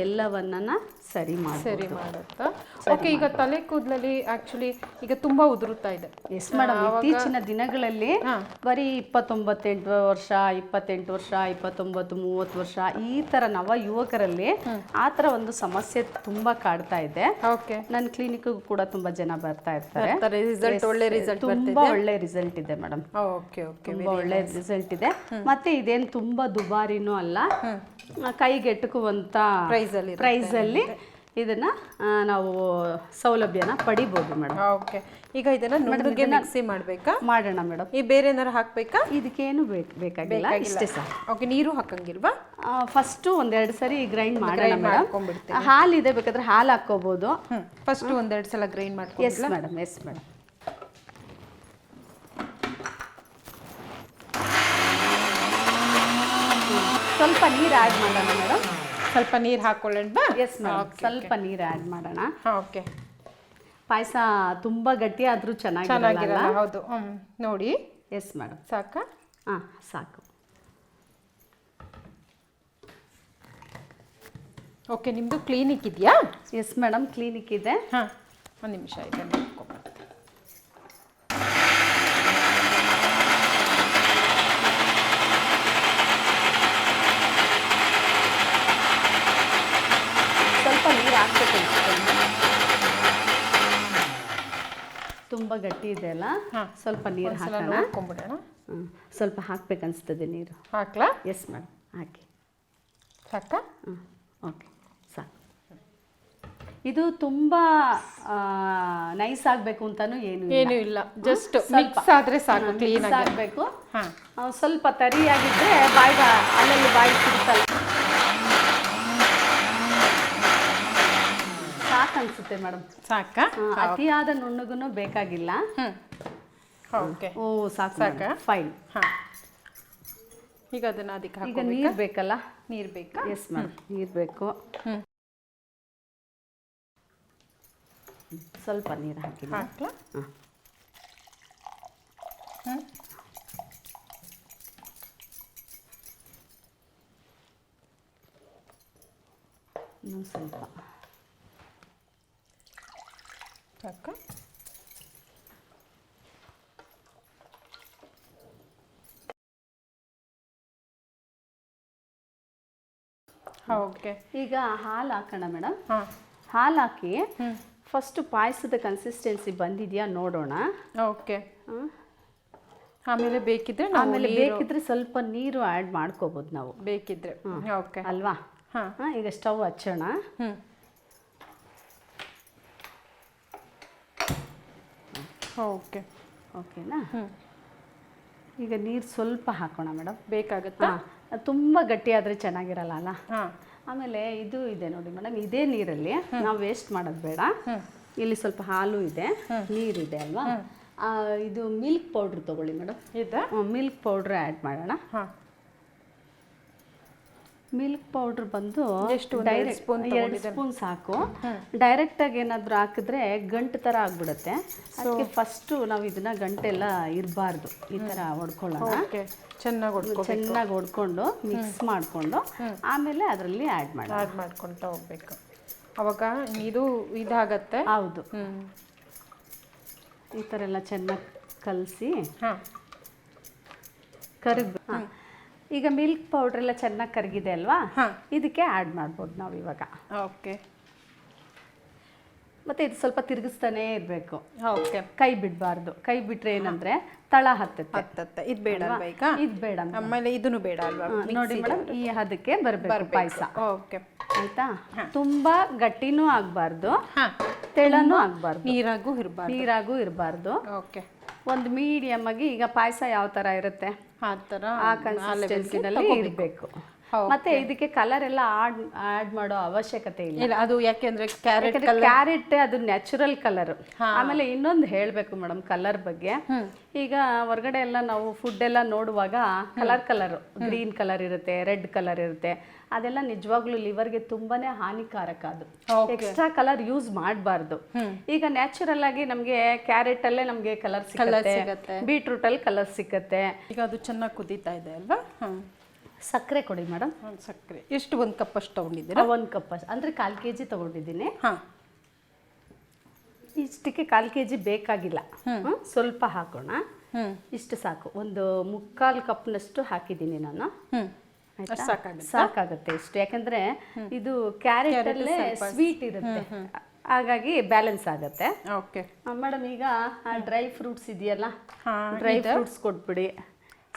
ಎಲ್ಲವನ್ನ ಸರಿ ಮಾಡಿ ಸರಿ ಮಾಡುತ್ತಾ? ಓಕೆ ಈಗ ತಲೆ ಕೂದಲಲ್ಲಿ ಆಕ್ಚುಲಿ ಈಗ ತುಂಬಾ ಉದುರುತ್ತಾ ಇದೆ. ಎಸ್ ಮೇಡಮ್ ಇತ್ತೀಚಿನ ದಿನಗಳಲ್ಲಿ ಬರೀ ಇಪ್ಪತ್ತೊಂಬತ್ತೆಂಟು ವರ್ಷ ಇಪ್ಪತ್ತೆಂಟು ವರ್ಷ ಇಪ್ಪತ್ತೊಂಬತ್ತು ಮೂವತ್ತು ವರ್ಷ ಈ ತರ ನವ ಯುವಕರಲ್ಲಿ ಆ ತರ ಒಂದು ಸಮಸ್ಯೆ ತುಂಬಾ ಕಾಡ್ತಾ ಇದೆ. ಓಕೆ ನನ್ನ ಕ್ಲಿನಿಕ್ ಕೂಡ ತುಂಬಾ ಜನ ಬರ್ತಾ ಇರ್ತಾರೆ. ರಿಸಲ್ಟ್ ಒಳ್ಳೆ ರಿಸಲ್ಟ್ ತುಂಬಾ ಒಳ್ಳೆ ರಿಸಲ್ಟ್ ಇದೆ ಮೇಡಮ್ ಓಕೆ ಓಕೆ ತುಂಬಾ ಒಳ್ಳೆ ರಿಸಲ್ಟ್ ಇದೆ. ಮತ್ತೆ ಇದೇನು ತುಂಬಾ ದುಬಾರಿನೂ ಅಲ್ಲ. ಕೈಗೆಟುಕುವಂತ ಪ್ರೈಸ್ ಅಲ್ಲಿ ಪ್ರೈಸ್ ಅಲ್ಲಿ ಇದನ್ನ ನಾವು ಸೌಲಭ್ಯನ ಪಡಿಬೋದು ಮೇಡಮ್. ಓಕೆ ಈಗ ಇದನ್ನು ನುಣ್ಣಗೆ ಮಿಕ್ಸಿ ಮಾಡಬೇಕಾ? ಮಾಡೋಣ ಮೇಡಮ್. ಈ ಬೇರೆ ಏನಾರು ಹಾಕಬೇಕಾ? ಇದಕ್ಕೇನು ಬೇಕು ಬೇಕಾಗಿಲ್ಲ ಇಷ್ಟೇ ಸರ್ ಓಕೆ ನೀರು ಹಾಕಂಗಿಲ್ವಾ? ಫಸ್ಟು ಒಂದೆರಡು ಸರಿ ಗ್ರೈಂಡ್ ಮಾಡೋಣ ಮೇಡಮ್. ಹಾಲು ಇದೆ ಬೇಕಾದ್ರೆ ಹಾಲು ಹಾಕ್ಕೋಬೋದು. ಫಸ್ಟು ಫಸ್ಟ್ ಒಂದೆರಡು ಸಲ ಗ್ರೈಂಡ್ ಮಾಡಿ ಎಸ್ ಮೇಡಮ್ ಎಸ್ ಮೇಡಮ್. ಸ್ವಲ್ಪ ನೀರು ಆ್ಯಡ್ ಮಾಡೋಣ ಮೇಡಮ್. ಸ್ವಲ್ಪ ನೀರು ಹಾಕೊಳ್ಳೋಣ ಎಸ್ ಮೇಡಮ್ ಸ್ವಲ್ಪ ನೀರು ಆ್ಯಡ್ ಮಾಡೋಣ. ಓಕೆ ಪಾಯಸ ತುಂಬ ಗಟ್ಟಿ ಆದರೂ ಚೆನ್ನಾಗಿರಲ್ಲ ಚೆನ್ನಾಗಿರಲ್ಲ ಹೌದು. ಹ್ಮ್ ನೋಡಿ. ಎಸ್ ಮೇಡಮ್ ಸಾಕ? ಹಾಂ ಸಾಕು. ಓಕೆ ನಿಮ್ಮದು ಕ್ಲಿನಿಕ್ ಇದೆಯಾ ಎಸ್ ಮೇಡಮ್ ಕ್ಲಿನಿಕ್ ಇದೆ ಹಾಂ ಒಂದು ನಿಮಿಷ ಇದೆ ಹಾಕ್ಕೊಂಬರ್ತೀನಿ. ಸ್ವಲ್ಪ ನೀರು ಹಾಕ್ಬೇಕು ಅನ್ಸುತ್ತೆ. ತುಂಬ ಗಟ್ಟಿ ಇದೆ ಅಲ್ಲ? ಸ್ವಲ್ಪ ನೀರು ಹಾಕೋಣ. ಸ್ವಲ್ಪ ಹಾಕ್ಬೇಕನ್ಸ್ತದೆ ನೀರು. ಹಾಕ್ಲಾ? ಎಸ್ ಮೇಡಮ್ ಹಾಕಿ. ಸಾಕ? ಹ್ಞೂ ಓಕೆ ಸಾಕು. ಇದು ತುಂಬ ನೈಸ್ ಆಗಬೇಕು ಅಂತಾನು ಏನು ಏನೂ ಇಲ್ಲ. ಜಸ್ಟ್ ಮಿಕ್ಸ್ ಆದರೆ ಸಾಕು ಕ್ಲೀನ್ ಆಗಬೇಕು. ಸ್ವಲ್ಪ ತರಿಯಾಗಿದ್ದರೆ ಬಾಯಿ ಅಲ್ಲಲ್ಲಿ ಬಾಯಿ ಸಿಗುತ್ತಲ್ಲ ಸಾಕು ಅನ್ಸುತ್ತೆ ಮೇಡಮ್. ಸಾಕ? ಅತಿಯಾದ ನುಣ್ಣಗೂ ಬೇಕಾಗಿಲ್ಲ. ಓಕೆ. ಓ ಸಾಕು ಸಾಕಾ? ಫೈನ್ ಹಾಂ. ಈಗ ಅದನ್ನ ಅದಕ್ಕೆ ಈಗ ನೀರು ಬೇಕಲ್ಲ? ನೀರು ಬೇಕಾ? ಎಸ್ ಮ್ಯಾಮ್ ನೀರು ಬೇಕು. ಸ್ವಲ್ಪ ನೀರು ಹಾಕಿ ಹಾಕ್ಲಾ? ಹಾಂ. ಹ್ಞೂ ಇನ್ನೊಂದು ಸ್ವಲ್ಪ. ಪಕ್ಕ ಓಕೆ ಈಗ ಹಾಲು ಹಾಕೋಣ ಮೇಡಮ್ ಹಾಲು ಹಾಕಿ ಫಸ್ಟ್ ಪಾಯಸದ ಕನ್ಸಿಸ್ಟೆನ್ಸಿ ಬಂದಿದೆಯಾ ನೋಡೋಣ. ಓಕೆ ಆಮೇಲೆ ಬೇಕಿದ್ರೆ ಆಮೇಲೆ ಬೇಕಿದ್ರೆ ಸ್ವಲ್ಪ ನೀರು ಆ್ಯಡ್ ಮಾಡ್ಕೋಬೋದು ನಾವು. ಬೇಕಿದ್ರೆ. ಓಕೆ ಅಲ್ವಾ? ಈಗ ಸ್ಟವ್ ಹಚ್ಚೋಣ. ಓಕೆ ಓಕೆನಾ ಈಗ ನೀರು ಸ್ವಲ್ಪ ಹಾಕೋಣ ಮೇಡಮ್ ಬೇಕಾಗುತ್ತಾ? ತುಂಬ ಗಟ್ಟಿಯಾದರೆ ಚೆನ್ನಾಗಿರಲ್ಲ ಅಲ್ಲ ಹಾಂ. ಆಮೇಲೆ ಇದು ಇದೆ ನೋಡಿ ಮೇಡಮ್ ಇದೇ ನೀರಲ್ಲಿ ನಾವು ವೇಸ್ಟ್ ಮಾಡೋದು ಬೇಡ. ಇಲ್ಲಿ ಸ್ವಲ್ಪ ಹಾಲು ಇದೆ ನೀರಿದೆ ಅಲ್ವಾ? ಇದು ಮಿಲ್ಕ್ ಪೌಡ್ರ್ ತೊಗೊಳ್ಳಿ ಮೇಡಮ್ ಇದು? ಮಿಲ್ಕ್ ಪೌಡ್ರ್ ಆ್ಯಡ್ ಮಾಡೋಣ. ಹಾಂ. ಮಿಲ್ಕ್ ಪೌಡರ್ ಬಂದು ಡೈರೆಕ್ಟ್ ಎರಡು ಸ್ಪೂನ್ ಸಾಕು. ಡೈರೆಕ್ಟಾಗಿ ಏನಾದರೂ ಹಾಕಿದ್ರೆ ಗಂಟು ತರ ಆಗ್ಬಿಡುತ್ತೆ. ಅದಕ್ಕೆ ಫಸ್ಟು ನಾವು ಇದನ್ನ ಗಂಟೆಲ್ಲ ಇರಬಾರ್ದು. ಈ ತರ ಹೊಡ್ಕೊಳ್ಳೋಣ ಚೆನ್ನಾಗಿ ಚೆನ್ನಾಗಿ ಹೊಡ್ಕೊಂಡು ಮಿಕ್ಸ್ ಮಾಡಿಕೊಂಡು ಆಮೇಲೆ ಅದರಲ್ಲಿ ಆ್ಯಡ್ ಮಾಡಿ ಆ್ಯಡ್ ಮಾಡ್ಕೊಳ್ತಾ ಹೋಗ್ಬೇಕು. ಅವಾಗ ಇದು ಇದಾಗತ್ತೆ. ಹೌದು. ಈ ಥರ ಎಲ್ಲ ಚೆನ್ನಾಗಿ ಕಲಸಿ ಹಾಂ. ಕರಗ್ ಈಗ ಮಿಲ್ಕ್ ಪೌಡರ್ ಎಲ್ಲ ಚೆನ್ನಾಗಿ ಕರಗಿದೆ ಅಲ್ವಾ? ಇದಕ್ಕೆ ಆ್ಯಡ್ ಮಾಡ್ಬೋದು ನಾವು ಇವಾಗ. ಓಕೆ. ಮತ್ತೆ ಇದು ಸ್ವಲ್ಪ ತಿರುಗಿಸ್ತಾನೇ ಇರಬೇಕು. ಓಕೆ. ಕೈ ಬಿಡಬಾರ್ದು. ಕೈ ಬಿಟ್ರೆ ಏನಂದ್ರೆ ತಳ ಹತ್ತುತ್ತೆ. ಹತ್ತತ್ತೆ. ಇದು ಬೇಡ ಈಗ? ಇದು ಬೇಡ ಆಮೇಲೆ ಇದನ್ನು ಬೇಡ ಅಲ್ವಾ? ನೋಡಿ ಮೇಡಮ್ ಈ ಹದಕ್ಕೆ ಬರಬೇಕು ಪಾಯಸ. ಓಕೆ. ಆಯ್ತಾ? ತುಂಬಾ ಗಟ್ಟಿನೂ ಆಗಬಾರ್ದು. ತೆಳನೂ ಆಗಬಾರ್ದು. ನೀರಾಗೂ ಇರಬಾರ್ದು. ನೀರಾಗೂ ಇರಬಾರ್ದು. ಓಕೆ. ಒಂದು ಮೀಡಿಯಮ್ ಆಗಿ ಈಗ ಪಾಯಸ ಯಾವ ಥರ ಇರುತ್ತೆ? ಆ ಥರ ಆ ಕನ್ಸಿಸ್ಟೆನ್ಸಿನಲ್ಲಿ ಇರಬೇಕು ಹೌದು. ಮತ್ತೆ ಇದಕ್ಕೆ ಕಲರ್ ಎಲ್ಲ ಆಡ್ ಆಡ್ ಮಾಡೋ ಅವಶ್ಯಕತೆ ಇಲ್ಲ. ಅದು ಯಾಕೆಂದ್ರೆ ಕ್ಯಾರೆಟ್ ಕ್ಯಾರೆಟ್ ಅದು ನ್ಯಾಚುರಲ್ ಕಲರ್ ಆಮೇಲೆ ಇನ್ನೊಂದು ಹೇಳಬೇಕು ಮೇಡಮ್ ಕಲರ್ ಬಗ್ಗೆ. ಈಗ ಹೊರಗಡೆ ಎಲ್ಲ ನಾವು ಫುಡ್ ಎಲ್ಲ ನೋಡುವಾಗ ಕಲರ್ ಕಲರ್ ಗ್ರೀನ್ ಕಲರ್ ಇರುತ್ತೆ ರೆಡ್ ಕಲರ್ ಇರುತ್ತೆ. ಅದೆಲ್ಲ ನಿಜವಾಗ್ಲೂ ಲಿವರ್ಗೆ ತುಂಬಾನೇ ಹಾನಿಕಾರಕ ಅದು. ಎಕ್ಸ್ಟ್ರಾ ಕಲರ್ ಯೂಸ್ ಮಾಡಬಾರ್ದು. ಈಗ ನ್ಯಾಚುರಲ್ ಆಗಿ ನಮಗೆ ಕ್ಯಾರೆಟ್ ಅಲ್ಲೇ ನಮಗೆ ಕಲರ್ ಸಿಗುತ್ತೆ. ಬೀಟ್ರೂಟ್ ಅಲ್ಲಿ ಕಲರ್ ಸಿಗುತ್ತೆ. ಈಗ ಅದು ಚೆನ್ನಾಗಿ ಕುದೀತಾ ಇದೆ ಅಲ್ವಾ? ಸಕ್ಕರೆ ಕೊಡಿ ಮೇಡಮ್. ಸಕ್ಕರೆ. ಎಷ್ಟು ಒಂದು ಕಪ್ ಅಷ್ಟು ತೊಗೊಂಡಿದ್ದೀರಾ? ಒಂದು ಕಪ್ ಅಂದ್ರೆ ಕಾಲು ಕೆ ಜಿ ತಗೊಂಡಿದ್ದೀನಿ. ಹಾಂ. ಇಷ್ಟಕ್ಕೆ ಕಾಲು ಕೆ ಜಿ ಬೇಕಾಗಿಲ್ಲ ಸ್ವಲ್ಪ ಹಾಕೋಣ. ಇಷ್ಟು ಸಾಕು. ಒಂದು ಮುಕ್ಕಾಲು ಕಪ್ನಷ್ಟು ಹಾಕಿದ್ದೀನಿ ನಾನು. ಸಾಕಾಗುತ್ತೆ? ಇಷ್ಟು. ಯಾಕಂದ್ರೆ ಇದು ಕ್ಯಾರೆಟ್ ಅಲ್ಲೇ ಸ್ವೀಟ್ ಇರುತ್ತೆ. ಹಾಗಾಗಿ ಬ್ಯಾಲೆನ್ಸ್ ಆಗುತ್ತೆ. ಓಕೆ. ಮೇಡಮ್ ಈಗ ಡ್ರೈ ಫ್ರೂಟ್ಸ್ ಇದೆಯಲ್ಲ? ಡ್ರೈ ಫ್ರೂಟ್ಸ್ ಕೊಟ್ಬಿಡಿ.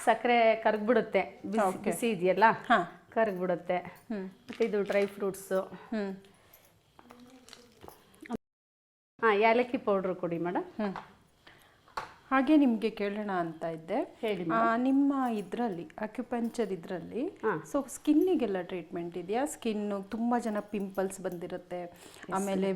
ಸಕ್ಕರೆ ಕರ್ಗ್ಬಿಡುತ್ತೆ. ಬಿಸಿ ಬಿಸಿ ಇದೆಯಲ್ಲ? ಹಾಂ. ಕರಗ್ಬಿಡುತ್ತೆ. ಹ್ಞೂ ಮತ್ತೆ ಇದು ಡ್ರೈ ಫ್ರೂಟ್ಸು ಹ್ಞೂ ಹಾಂ ಏಲಕ್ಕಿ ಪೌಡ್ರ್ ಕೊಡಿ ಮೇಡಮ್ ಹ್ಞೂ ಹಾಗೆ ನಿಮಗೆ ಕೇಳೋಣ ಅಂತ ಇದ್ದೆ. ಹೇಳಿ ನಿಮ್ಮ ಇದರಲ್ಲಿ ಅಕ್ಯುಪಂಚರ್ ಇದರಲ್ಲಿ ಹಾ. ಸೊ ಸ್ಕಿನ್ನಿಗೆಲ್ಲ ಟ್ರೀಟ್ಮೆಂಟ್ ಇದೆಯಾ? ಸ್ಕಿನ್ನು ತುಂಬ ಜನ ಪಿಂಪಲ್ಸ್ ಬಂದಿರುತ್ತೆ. ಆಮೇಲೆ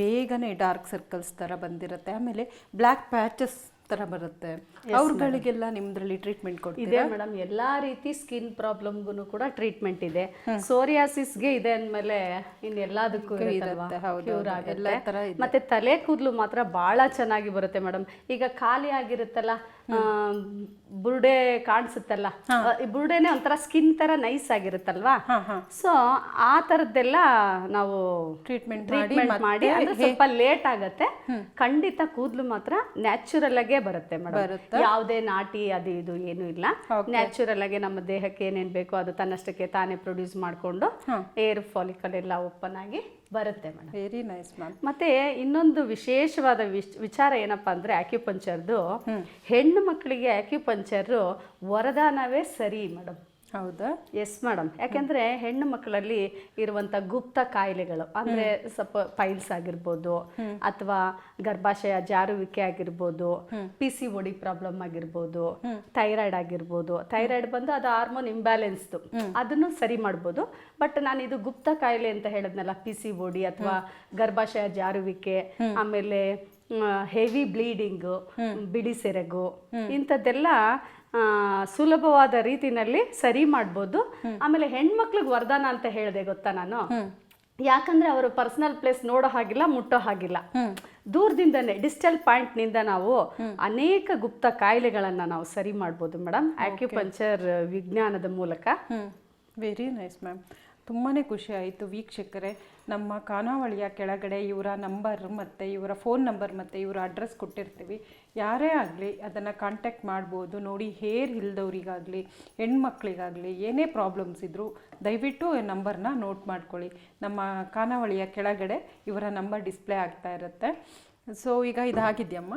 ಬೇಗನೆ ಡಾರ್ಕ್ ಸರ್ಕಲ್ಸ್ ಥರ ಬಂದಿರುತ್ತೆ. ಆಮೇಲೆ ಬ್ಲ್ಯಾಕ್ ಪ್ಯಾಚಸ್ ಥರ ಬರುತ್ತೆ. ಅವ್ರಗಳಿಗೆಲ್ಲ ನಿಮ್ದ್ರಲ್ಲಿ ಟ್ರೀಟ್ಮೆಂಟ್ ಕೊಡ್ತೀರಾ? ಇದೆ ಮೇಡಮ್ ಎಲ್ಲಾ ರೀತಿ ಸ್ಕಿನ್ ಪ್ರಾಬ್ಲಮ್ಗೂ ಕೂಡ ಟ್ರೀಟ್ಮೆಂಟ್ ಇದೆ. ಸೋರಿಯಾಸಿಸ್ಗೆ ಇದೆ ಅಂದಮೇಲೆ ಇನ್ ಎಲ್ಲದಕ್ಕೂ ಇರುತ್ತೆ, ಕ್ಯೂರ್ ಆಗುತ್ತೆ. ಮತ್ತೆ ತಲೆ ಕೂದಲು ಮಾತ್ರ ಬಹಳ ಚೆನ್ನಾಗಿ ಬರುತ್ತೆ ಮೇಡಮ್ ಈಗ ಖಾಲಿ ಆಗಿರುತ್ತಲ್ಲ ಬುರುಡೆ ಕಾಣಿಸುತ್ತಲ್ಲ. ಈ ಬುರುಡೆನೆ ಒಂಥರ ಸ್ಕಿನ್ ತರ ನೈಸ್ ಆಗಿರುತ್ತಲ್ವಾ? ಸೊ ಆ ಥರದ್ದೆಲ್ಲ ನಾವು ಟ್ರೀಟ್ಮೆಂಟ್ ಟ್ರೀಟ್ಮೆಂಟ್ ಮಾಡಿ ಅಂದ್ರೆ ಸ್ವಲ್ಪ ಲೇಟ್ ಆಗತ್ತೆ. ಖಂಡಿತ ಕೂದಲು ಮಾತ್ರ ನ್ಯಾಚುರಲ್ ಆಗೇ ಬರುತ್ತೆ ಮೇಡಮ್ ಯಾವುದೇ ನಾಟಿ ಅದು ಇದು ಏನು ಇಲ್ಲ. ನ್ಯಾಚುರಲ್ ಆಗಿ ನಮ್ಮ ದೇಹಕ್ಕೆ ಏನೇನ್ ಬೇಕೋ ಅದು ತನ್ನಷ್ಟಕ್ಕೆ ತಾನೇ ಪ್ರೊಡ್ಯೂಸ್ ಮಾಡಿಕೊಂಡು ಏರ್ ಫಾಲಿಕಲ್ ಎಲ್ಲ ಓಪನ್ ಆಗಿ ಬರುತ್ತೆ ಮೇಡಮ್. ವೆರಿ ನೈಸ್ ಮ್ಯಾಮ್ ಮತ್ತೆ ಇನ್ನೊಂದು ವಿಶೇಷವಾದ ವಿಚ್- ವಿಚಾರ ಏನಪ್ಪಾ ಅಂದ್ರೆ ಆಕ್ಯುಪಂಚರ್ದು ಹೆಣ್ಣು ಮಕ್ಕಳಿಗೆ ಆಕ್ಯುಪಂಚರ್ ವರದಾನವೇ ಸರಿ ಮೇಡಮ್. ಹೌದಾ? ಎಸ್ ಮೇಡಮ್ ಯಾಕೆಂದ್ರೆ ಹೆಣ್ಣು ಮಕ್ಕಳಲ್ಲಿ ಇರುವಂತ ಗುಪ್ತ ಕಾಯಿಲೆಗಳು ಅಂದ್ರೆ ಸ್ವಲ್ಪ ಪೈಲ್ಸ್ ಆಗಿರ್ಬೋದು ಅಥವಾ ಗರ್ಭಾಶಯ ಜಾರುವಿಕೆ ಆಗಿರ್ಬೋದು ಪಿ ಸಿ ಒಡಿ ಪ್ರಾಬ್ಲಮ್ ಆಗಿರ್ಬೋದು ಥೈರಾಯ್ಡ್ ಆಗಿರ್ಬೋದು. ಥೈರಾಯ್ಡ್ ಬಂದು ಅದು ಹಾರ್ಮೋನ್ ಇಂಬ್ಯಾಲೆನ್ಸ್ದು ಅದನ್ನು ಸರಿ ಮಾಡ್ಬೋದು. ಬಟ್ ನಾನು ಇದು ಗುಪ್ತ ಕಾಯಿಲೆ ಅಂತ ಹೇಳಿದ್ನಲ್ಲ ಪಿ ಸಿ ಒಡಿ ಅಥವಾ ಗರ್ಭಾಶಯ ಜಾರುವಿಕೆ ಆಮೇಲೆ ಹೆವಿ ಬ್ಲೀಡಿಂಗು ಬಿಡಿ ಸೆರಗು ಇಂಥದ್ದೆಲ್ಲ ಸುಲಭವಾದ ರೀತಿನಲ್ಲಿ ಸರಿ ಮಾಡ್ಬೋದು. ಆಮೇಲೆ ಹೆಣ್ಮಕ್ಳಿಗೆ ವರದಾನ ಅಂತ ಹೇಳಿದೆ ಗೊತ್ತಾ ನಾನು? ಯಾಕಂದ್ರೆ ಅವರು ಪರ್ಸನಲ್ ಪ್ಲೇಸ್ ನೋಡೋ ಹಾಗಿಲ್ಲ ಮುಟ್ಟೋ ಹಾಗಿಲ್ಲ. ದೂರದಿಂದನೇ ಡಿಜಿಟಲ್ ಪಾಯಿಂಟ್ನಿಂದ ನಾವು ಅನೇಕ ಗುಪ್ತ ಕಾಯಿಲೆಗಳನ್ನ ನಾವು ಸರಿ ಮಾಡ್ಬೋದು ಮೇಡಮ್ ಆಕ್ಯುಪಂಚರ್ ವಿಜ್ಞಾನದ ಮೂಲಕ. ವೆರಿ ನೈಸ್ ಮ್ಯಾಮ್ ತುಂಬಾ ಆಯಿತು ವೀಕ್ಷಕರೇ. ನಮ್ಮ ಖಾನಾವಳಿಯ ಕೆಳಗಡೆ ಇವರ ನಂಬರ್ ಮತ್ತು ಇವರ ಫೋನ್ ನಂಬರ್ ಮತ್ತು ಇವರ ಅಡ್ರೆಸ್ ಕೊಟ್ಟಿರ್ತೀವಿ. ಯಾರೇ ಆಗಲಿ ಅದನ್ನು ಕಾಂಟ್ಯಾಕ್ಟ್ ಮಾಡ್ಬೋದು. ನೋಡಿ ಹೇರ್ ಇಲ್ದವ್ರಿಗಾಗಲಿ, ಹೆಣ್ಮಕ್ಳಿಗಾಗಲಿ ಏನೇ ಪ್ರಾಬ್ಲಮ್ಸ್ ಇದ್ದರೂ ದಯವಿಟ್ಟು ನಂಬರ್ನ ನೋಟ್ ಮಾಡ್ಕೊಳ್ಳಿ. ನಮ್ಮ ಖಾನಾವಳಿಯ ಕೆಳಗಡೆ ಇವರ ನಂಬರ್ ಡಿಸ್ಪ್ಲೇ ಆಗ್ತಾ ಇರುತ್ತೆ. ಸೊ ಈಗ ಇದಾಗಿದೆಯಮ್ಮ?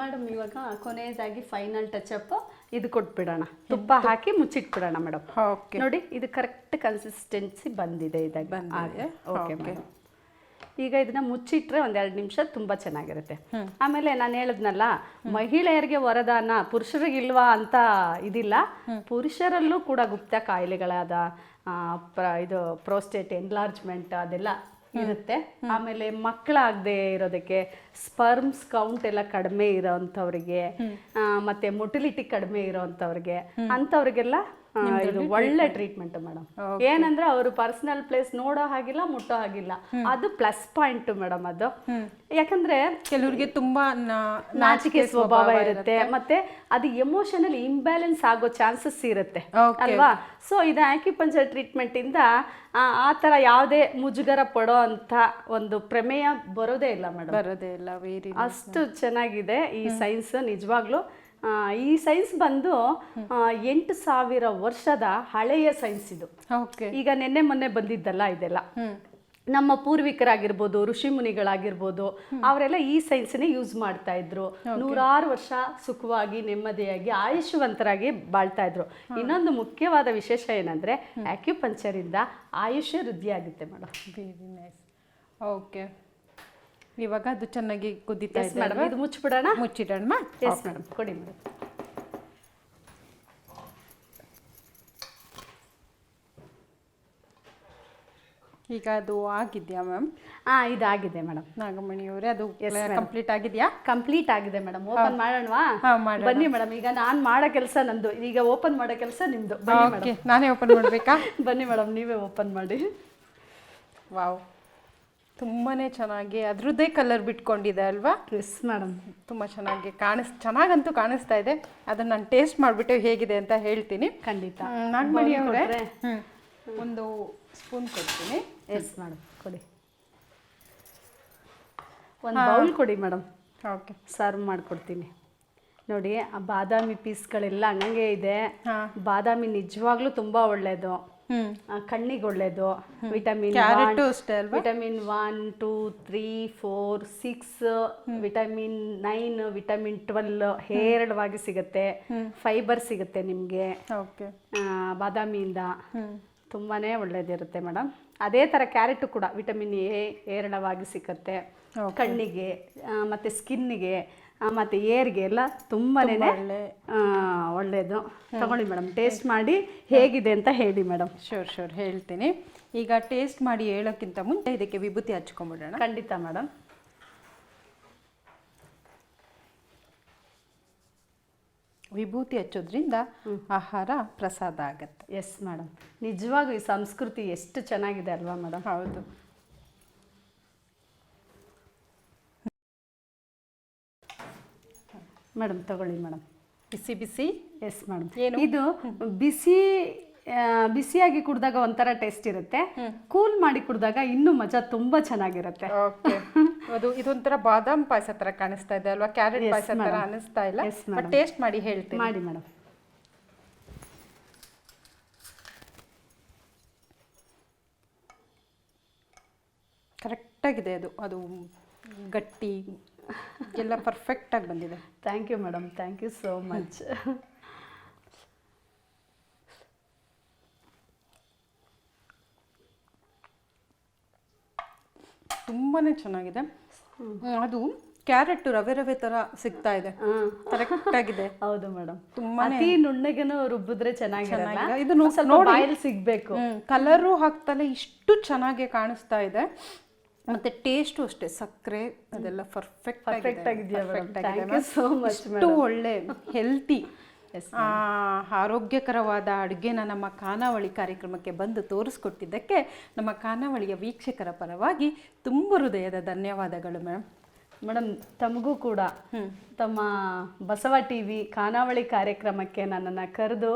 ಮೇಡಮ್ ಇವಾಗ ಕೊನೆಯದಾಗಿ ಫೈನಲ್ ಟಚಪ್ ಇದು ಕೊಟ್ಬಿಡೋಣ. ತುಪ್ಪ ಹಾಕಿ ಮುಚ್ಚಿಟ್ಬಿಡೋಣ ಮೇಡಮ್ ಓಕೆ. ನೋಡಿ ಇದು ಕರೆಕ್ಟ್ ಕನ್ಸಿಸ್ಟೆನ್ಸಿ ಬಂದಿದೆ ಇದಾಗ. ಹಾಗೆ ಓಕೆ. ಮೇಡಮ್ ಈಗ ಇದನ್ನ ಮುಚ್ಚಿಟ್ರೆ ಒಂದೆರಡು ನಿಮಿಷ ತುಂಬಾ ಚೆನ್ನಾಗಿರುತ್ತೆ. ಆಮೇಲೆ ನಾನು ಹೇಳಿದ್ನಲ್ಲ ಮಹಿಳೆಯರಿಗೆ ವರದಾನ ಪುರುಷರಿಗಿಲ್ವಾ ಅಂತ ಇದಿಲ್ಲ. ಪುರುಷರಲ್ಲೂ ಕೂಡ ಗುಪ್ತ ಕಾಯಿಲೆಗಳಾದ ಇದು ಪ್ರೋಸ್ಟೇಟ್ ಎನ್ಲಾರ್ಜ್ಮೆಂಟ್ ಅದೆಲ್ಲ ಇರುತ್ತೆ. ಆಮೇಲೆ ಮಕ್ಕಳಾಗದೆ ಇರೋದಕ್ಕೆ ಸ್ಪರ್ಮ್ಸ್ ಕೌಂಟ್ ಎಲ್ಲ ಕಡಿಮೆ ಇರೋಂಥವ್ರಿಗೆ ಆ, ಮತ್ತೆ ಮೊಟಿಲಿಟಿ ಕಡಿಮೆ ಇರೋಂಥವ್ರಿಗೆ ಅಂಥವ್ರಿಗೆಲ್ಲ ಇದು ಒಳ್ಳೆ ಟ್ರೀಟ್ಮೆಂಟ್ ಮೇಡಮ್ ಏನಂದ್ರೆ ಅವರು ಪರ್ಸನಲ್ ಪ್ಲೇಸ್ ನೋಡೋ ಹಾಗಿಲ್ಲ ಮುಟ್ಟೋ ಹಾಗಿಲ್ಲ. ಅದು ಪ್ಲಸ್ ಪಾಯಿಂಟ್ ಮೇಡಮ್ ಅದು. ಯಾಕಂದ್ರೆ ಕೆಲವರಿಗೆ ತುಂಬಾ ನಾಚಿಕೆ ಸ್ವಭಾವ ಇರುತ್ತೆ ಮತ್ತೆ ಅದು ಎಮೋಷನಲ್ ಇಂಬ್ಯಾಲೆನ್ಸ್ ಆಗೋ ಚಾನ್ಸಸ್ ಇರುತ್ತೆ ಅಲ್ವಾ? ಸೊ ಇದು ಆಕ್ಯುಪಂಚರ್ ಟ್ರೀಟ್ಮೆಂಟ್ ಇಂದ ಆ ತರ ಯಾವುದೇ ಮುಜುಗರ ಪಡೋ ಅಂತ ಒಂದು ಪ್ರಮೇಯ ಬರೋದೇ ಇಲ್ಲ ಮೇಡಮ್ ಬರೋದೇ ಇಲ್ಲ ವೇರಿ ಅಷ್ಟು ಚೆನ್ನಾಗಿದೆ ಈ ಸೈನ್ಸ್ ನಿಜವಾಗ್ಲೂ. ಈ ಸೈನ್ಸ್ ಬಂದು ಎಂಟು ಸಾವಿರ ವರ್ಷದ ಹಳೆಯ ಸೈನ್ಸ್ ಇದು. ಓಕೆ. ಈಗ ನಿನ್ನೆ ಮೊನ್ನೆ ಬಂದಿದ್ದಲ್ಲ ಇದೆಲ್ಲ. ನಮ್ಮ ಪೂರ್ವಿಕರಾಗಿರ್ಬೋದು ಋಷಿ ಮುನಿಗಳಾಗಿರ್ಬೋದು ಅವರೆಲ್ಲ ಈ ಸೈನ್ಸ್ನೇ ಯೂಸ್ ಮಾಡ್ತಾ ಇದ್ರು. ನೂರಾರು ವರ್ಷ ಸುಖವಾಗಿ ನೆಮ್ಮದಿಯಾಗಿ ಆಯುಷ್ಯವಂತರಾಗಿ ಬಾಳ್ತಾ ಇದ್ರು. ಇನ್ನೊಂದು ಮುಖ್ಯವಾದ ವಿಶೇಷ ಏನಂದ್ರೆ ಆಕ್ಯುಪಂಚರಿಂದ ಇಂದ ಆಯುಷ್ಯ ವೃದ್ಧಿ ಆಗುತ್ತೆ ಮೇಡಮ್ ಓಕೆ. ಇವಾಗ ಅದು ಚೆನ್ನಾಗಿ ಕುದಿತಾ ಇದೆ ಮೇಡಮ್ ಇದು ಮುಚ್ಚಿಬಿಡೋಣ? ಮುಚ್ಚಿಡೋಣ ಎಸ್ ಮೇಡಮ್ ಕೊಡಿ ಮೇಡಮ್ ಈಗ ಅದು ಆಗಿದೆಯಾ ಮ್ಯಾಮ್ ಹಾ ಇದಾಗಿದೆ ಮೇಡಮ್ ನಾಗಮಣಿ ಅವರೇ ಅದು ಕಂಪ್ಲೀಟ್ ಆಗಿದೆಯಾ? ಕಂಪ್ಲೀಟ್ ಆಗಿದೆ ಮೇಡಮ್ ಓಪನ್ ಮಾಡೋಣವಾ. ಬನ್ನಿ ಮೇಡಮ್ ಈಗ ನಾನು ಮಾಡೋ ಕೆಲಸ ನಂದು. ಈಗ ಓಪನ್ ಮಾಡೋ ಕೆಲಸ ಬನ್ನಿ ಓಕೆ ನಾನೇ ಓಪನ್ ಮಾಡಬೇಕಾ? ಬನ್ನಿ ಮೇಡಮ್ ನೀವೇ ಓಪನ್ ಮಾಡಿ. ವಾವ್ ತುಂಬಾ ಚೆನ್ನಾಗಿ ಅದರದ್ದೇ ಕಲರ್ ಬಿಟ್ಕೊಂಡಿದೆ ಅಲ್ವಾ? ಎಸ್ ಮೇಡಮ್ ತುಂಬ ಚೆನ್ನಾಗಿ ಕಾಣಿಸ್ ಚೆನ್ನಾಗಂತೂ ಕಾಣಿಸ್ತಾ ಇದೆ. ಅದನ್ನು ನಾನು ಟೇಸ್ಟ್ ಮಾಡಿಬಿಟ್ಟು ಹೇಗಿದೆ ಅಂತ ಹೇಳ್ತೀನಿ. ಖಂಡಿತ. ನಾಗಮಣಿ ಅವರೇ ಒಂದು ಸ್ಪೂನ್ ಕೊಡ್ತೀನಿ. ಎಸ್ ಮೇಡಮ್ ಕೊಡಿ. ಒಂದು ಬೌಲ್ ಕೊಡಿ ಮೇಡಮ್ ಓಕೆ ಸರ್ವ್ ಮಾಡಿಕೊಡ್ತೀನಿ. ನೋಡಿ ಆ ಬಾದಾಮಿ ಪೀಸ್ಗಳೆಲ್ಲ ಹಂಗೆ ಇದೆ. ಹಾ. ಬಾದಾಮಿ ನಿಜವಾಗ್ಲೂ ತುಂಬ ಆ, ಕಣ್ಣಿಗೆ ಒಳ್ಳೇದು. Vitamin vitamin one two three four six vitamin nine vitamin twelve ಹೇರಳವಾಗಿ ಸಿಗುತ್ತೆ. ಫೈಬರ್ ಸಿಗುತ್ತೆ ನಿಮಗೆ. ಓಕೆ. ಬಾದಾಮಿಯಿಂದ. ತುಂಬಾನೇ ತುಂಬಾ ಒಳ್ಳೇದಿರುತ್ತೆ ಮೇಡಮ್. ಅದೇ ಥರ ಕ್ಯಾರೆಟ್ ಕೂಡ ವಿಟಮಿನ್ ಎ ಹೇರಳವಾಗಿ ಸಿಗುತ್ತೆ. ಕಣ್ಣಿಗೆ ಮತ್ತು ಮತ್ತೆ ಸ್ಕಿನ್ನಿಗೆ. ಮತ್ತು ಏರ್ಗೆ ಎಲ್ಲ ತುಂಬಾನೇ ಒಳ್ಳೆ. ಒಳ್ಳೆಯದು ತಗೊಳ್ಳಿ ಮೇಡಮ್ ಟೇಸ್ಟ್ ಮಾಡಿ ಹೇಗಿದೆ ಅಂತ ಹೇಳಿ ಮೇಡಮ್. ಶೋರ್ ಶೋರ್ ಹೇಳ್ತೀನಿ. ಈಗ ಟೇಸ್ಟ್ ಮಾಡಿ ಹೇಳೋಕ್ಕಿಂತ ಮುಂಚೆ ಇದಕ್ಕೆ ವಿಭೂತಿ ಹಚ್ಕೊಂಬಿಡೋಣ. ಖಂಡಿತ ಮೇಡಮ್. ವಿಭೂತಿ ಹಚ್ಚೋದ್ರಿಂದ ಆಹಾರ ಪ್ರಸಾದ ಆಗತ್ತೆ. Yes madam. ನಿಜವಾಗೂ ಈ ಸಂಸ್ಕೃತಿ ಎಷ್ಟು ಚೆನ್ನಾಗಿದೆ ಅಲ್ವಾ ಮೇಡಮ್. ಹೌದು. ಮೇಡಮ್ ತಗೊಳ್ಳಿ ಮೇಡಮ್ ಬಿಸಿ ಬಿಸಿ? ಎಸ್ ಮೇಡಮ್ ಏನು? ಇದು ಬಿಸಿ ಬಿಸಿಯಾಗಿ ಕುಡಿದಾಗ ಒಂಥರ ಟೇಸ್ಟ್ ಇರುತ್ತೆ. ಕೂಲ್ ಮಾಡಿ ಕುಡಿದಾಗ ಇನ್ನೂ ಮಜಾ ತುಂಬಾ ಚೆನ್ನಾಗಿರುತ್ತೆ. ಅದು ಇದೊಂಥರ ಬಾದಾಮ್ ಪಾಯಸ ತರ ಕಾಣಿಸ್ತಾ ಇದೆ ಅಲ್ವಾ? ಕ್ಯಾರೆಟ್ ಪಾಯಸ ತರ. ಅನಿಸ್ತಾ ಇಲ್ಲ. ಟೇಸ್ಟ್ ಮಾಡಿ ಹೇಳ್ತೀನಿ. ಮಾಡಿ ಮೇಡಮ್ ಕರೆಕ್ಟಾಗಿದೆ ಅದು. ಅದು ಗಟ್ಟಿ ಎಲ್ಲ ಪರ್ಫೆಕ್ಟಾಗಿ ಬಂದಿದೆ. Thank you madam thank you so much ತುಂಬಾ ಚೆನ್ನಾಗಿದೆ. ಅದು ಕ್ಯಾರೆಟ್ ರವೆ ರವೆ ತರ ಸಿಗ್ತಾ ಇದೆ. ಕರೆಕ್ಟ್ ಆಗಿದೆ. ಹೌದು ಮೇಡಮ್ ತುಂಬಾ ಅತಿ ನುಣ್ಣಗೆನು ರುಬ್ಬಿದ್ರೆ ಚೆನ್ನಾಗಿ ಇದು ಸ್ವಲ್ಪ ಬಾಯಲ್ಲಿ ಸಿಗ್ಬೇಕು. ಕಲರು ಹಾಕ್ತಾನೆ ಇಷ್ಟು ಚೆನ್ನಾಗಿ ಕಾಣಿಸ್ತಾ ಇದೆ. ಮತ್ತೆ ಟೇಸ್ಟು ಅಷ್ಟೇ ಸಕ್ಕರೆ ಅದೆಲ್ಲ ಪರ್ಫೆಕ್ಟ್ ಪರ್ಫೆಕ್ಟ್ much, ಇಷ್ಟು ಒಳ್ಳೆ ಹೆಲ್ತಿ ಆರೋಗ್ಯಕರವಾದ ಅಡುಗೆನ ನಮ್ಮ ಖಾನಾವಳಿ ಕಾರ್ಯಕ್ರಮಕ್ಕೆ ಬಂದು ತೋರಿಸ್ಕೊಟ್ಟಿದ್ದಕ್ಕೆ ನಮ್ಮ ಖಾನಾವಳಿಯ ವೀಕ್ಷಕರ ಪರವಾಗಿ ತುಂಬ ಹೃದಯದ ಧನ್ಯವಾದಗಳು ಮೇಡಮ್. ಮೇಡಮ್ ತಮಗೂ ಕೂಡ ತಮ್ಮ ಬಸವ ಟಿ ವಿ ಖಾನಾವಳಿ ಕಾರ್ಯಕ್ರಮಕ್ಕೆ ನನ್ನನ್ನು ಕರೆದು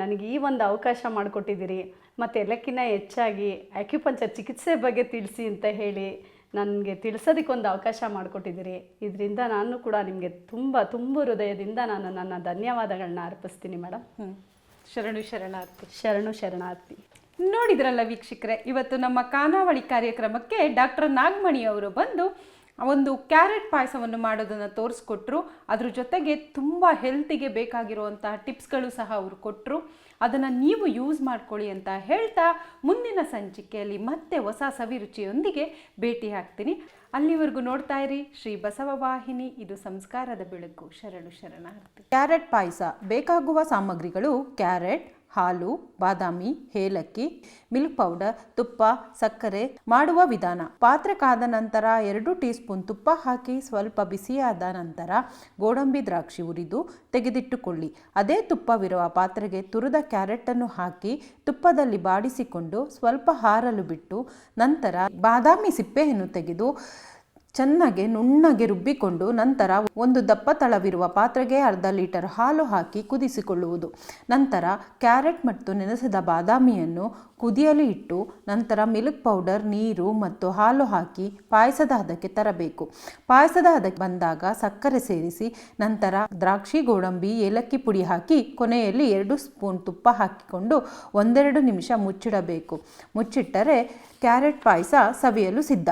ನನಗೆ ಈ ಒಂದು ಅವಕಾಶ ಮಾಡಿಕೊಟ್ಟಿದ್ದೀರಿ. ಮತ್ತು ಎಲ್ಲಕ್ಕಿನ್ನ ಹೆಚ್ಚಾಗಿ ಅಕ್ಯುಪಂಚರ್ ಚಿಕಿತ್ಸೆ ಬಗ್ಗೆ ತಿಳಿಸಿ ಅಂತ ಹೇಳಿ ನನಗೆ ತಿಳಿಸೋದಕ್ಕೊಂದು ಅವಕಾಶ ಮಾಡಿಕೊಟ್ಟಿದ್ದೀರಿ. ಇದರಿಂದ ನಾನು ಕೂಡ ನಿಮಗೆ ತುಂಬ ತುಂಬ ಹೃದಯದಿಂದ ನಾನು ನನ್ನ ಧನ್ಯವಾದಗಳನ್ನ ಅರ್ಪಿಸ್ತೀನಿ ಮೇಡಮ್. ಶರಣು ಶರಣಾರ್ಥಿ. ಶರಣು ಶರಣಾರ್ಥಿ. ನೋಡಿದ್ರಲ್ಲ ವೀಕ್ಷಕರೇ ಇವತ್ತು ನಮ್ಮ ಕಾನಾವಳಿ ಕಾರ್ಯಕ್ರಮಕ್ಕೆ ಡಾಕ್ಟರ್ ನಾಗಮಣಿ ಅವರು ಬಂದು ಒಂದು ಕ್ಯಾರೆಟ್ ಪಾಯಸವನ್ನು ಮಾಡೋದನ್ನು ತೋರಿಸ್ಕೊಟ್ರು. ಅದ್ರ ಜೊತೆಗೆ ತುಂಬ ಹೆಲ್ತಿಗೆ ಬೇಕಾಗಿರುವಂತಹ ಟಿಪ್ಸ್ಗಳು ಸಹ ಅವರು ಕೊಟ್ಟರು ಅದನ್ನು ನೀವು ಯೂಸ್ ಮಾಡ್ಕೊಳ್ಳಿ ಅಂತ ಹೇಳ್ತಾ ಮುಂದಿನ ಸಂಚಿಕೆಯಲ್ಲಿ ಮತ್ತೆ ಹೊಸ ಸವಿರುಚಿಯೊಂದಿಗೆ ಭೇಟಿ ಆಗ್ತೀನಿ. ಅಲ್ಲಿವರೆಗೂ ನೋಡ್ತಾ ಇರಿ ಶ್ರೀ ಬಸವ ವಾಹಿನಿ. ಇದು ಸಂಸ್ಕಾರದ ಬೆಳಕು. ಶರಣು ಶರಣಾರ್ಥಿ. ಕ್ಯಾರೆಟ್ ಪಾಯಸ ಬೇಕಾಗುವ ಸಾಮಗ್ರಿಗಳು ಕ್ಯಾರೆಟ್ ಹಾಲು, ಬಾದಾಮಿ, ಏಲಕ್ಕಿ, ಮಿಲ್ಕ್ ಪೌಡರ್, ತುಪ್ಪ, ಸಕ್ಕರೆ ಮಾಡುವ ವಿಧಾನ. ಪಾತ್ರೆ ಕಾದ ನಂತರ ಎರಡು ಟೀ ಸ್ಪೂನ್ ತುಪ್ಪ ಹಾಕಿ ಸ್ವಲ್ಪ ಬಿಸಿಯಾದ ನಂತರ ಗೋಡಂಬಿ ದ್ರಾಕ್ಷಿ ಉರಿದು ತೆಗೆದಿಟ್ಟುಕೊಳ್ಳಿ. ಅದೇ ತುಪ್ಪವಿರುವ ಪಾತ್ರೆಗೆ ತುರಿದ ಕ್ಯಾರೆಟನ್ನು ಹಾಕಿ ತುಪ್ಪದಲ್ಲಿ ಬಾಡಿಸಿಕೊಂಡು ಸ್ವಲ್ಪ ಹಾರಲು ಬಿಟ್ಟು ನಂತರ ಬಾದಾಮಿ ಸಿಪ್ಪೆಯನ್ನು ತೆಗೆದು ಚೆನ್ನಾಗಿ ನುಣ್ಣಗೆ ರುಬ್ಬಿಕೊಂಡು ನಂತರ ಒಂದು ದಪ್ಪ ತಳವಿರುವ ಪಾತ್ರೆಗೆ ಅರ್ಧ ಲೀಟರ್ ಹಾಲು ಹಾಕಿ ಕುದಿಸಿಕೊಳ್ಳುವುದು. ನಂತರ ಕ್ಯಾರೆಟ್ ಮತ್ತು ನೆನೆಸಿದ ಬಾದಾಮಿಯನ್ನು ಕುದಿಯಲು ಇಟ್ಟು ನಂತರ ಮಿಲ್ಕ್ ಪೌಡರ್, ನೀರು ಮತ್ತು ಹಾಲು ಹಾಕಿ ಪಾಯಸದ ಹದಕ್ಕೆ ತರಬೇಕು. ಪಾಯಸದ ಹದಕ್ಕೆ ಬಂದಾಗ ಸಕ್ಕರೆ ಸೇರಿಸಿ ನಂತರ ದ್ರಾಕ್ಷಿ, ಗೋಡಂಬಿ, ಏಲಕ್ಕಿ ಪುಡಿ ಹಾಕಿ ಕೊನೆಯಲ್ಲಿ ಎರಡು ಸ್ಪೂನ್ ತುಪ್ಪ ಹಾಕಿಕೊಂಡು ಒಂದೆರಡು ನಿಮಿಷ ಮುಚ್ಚಿಡಬೇಕು. ಮುಚ್ಚಿಟ್ಟರೆ ಕ್ಯಾರೆಟ್ ಪಾಯಸ ಸವಿಯಲು ಸಿದ್ಧ.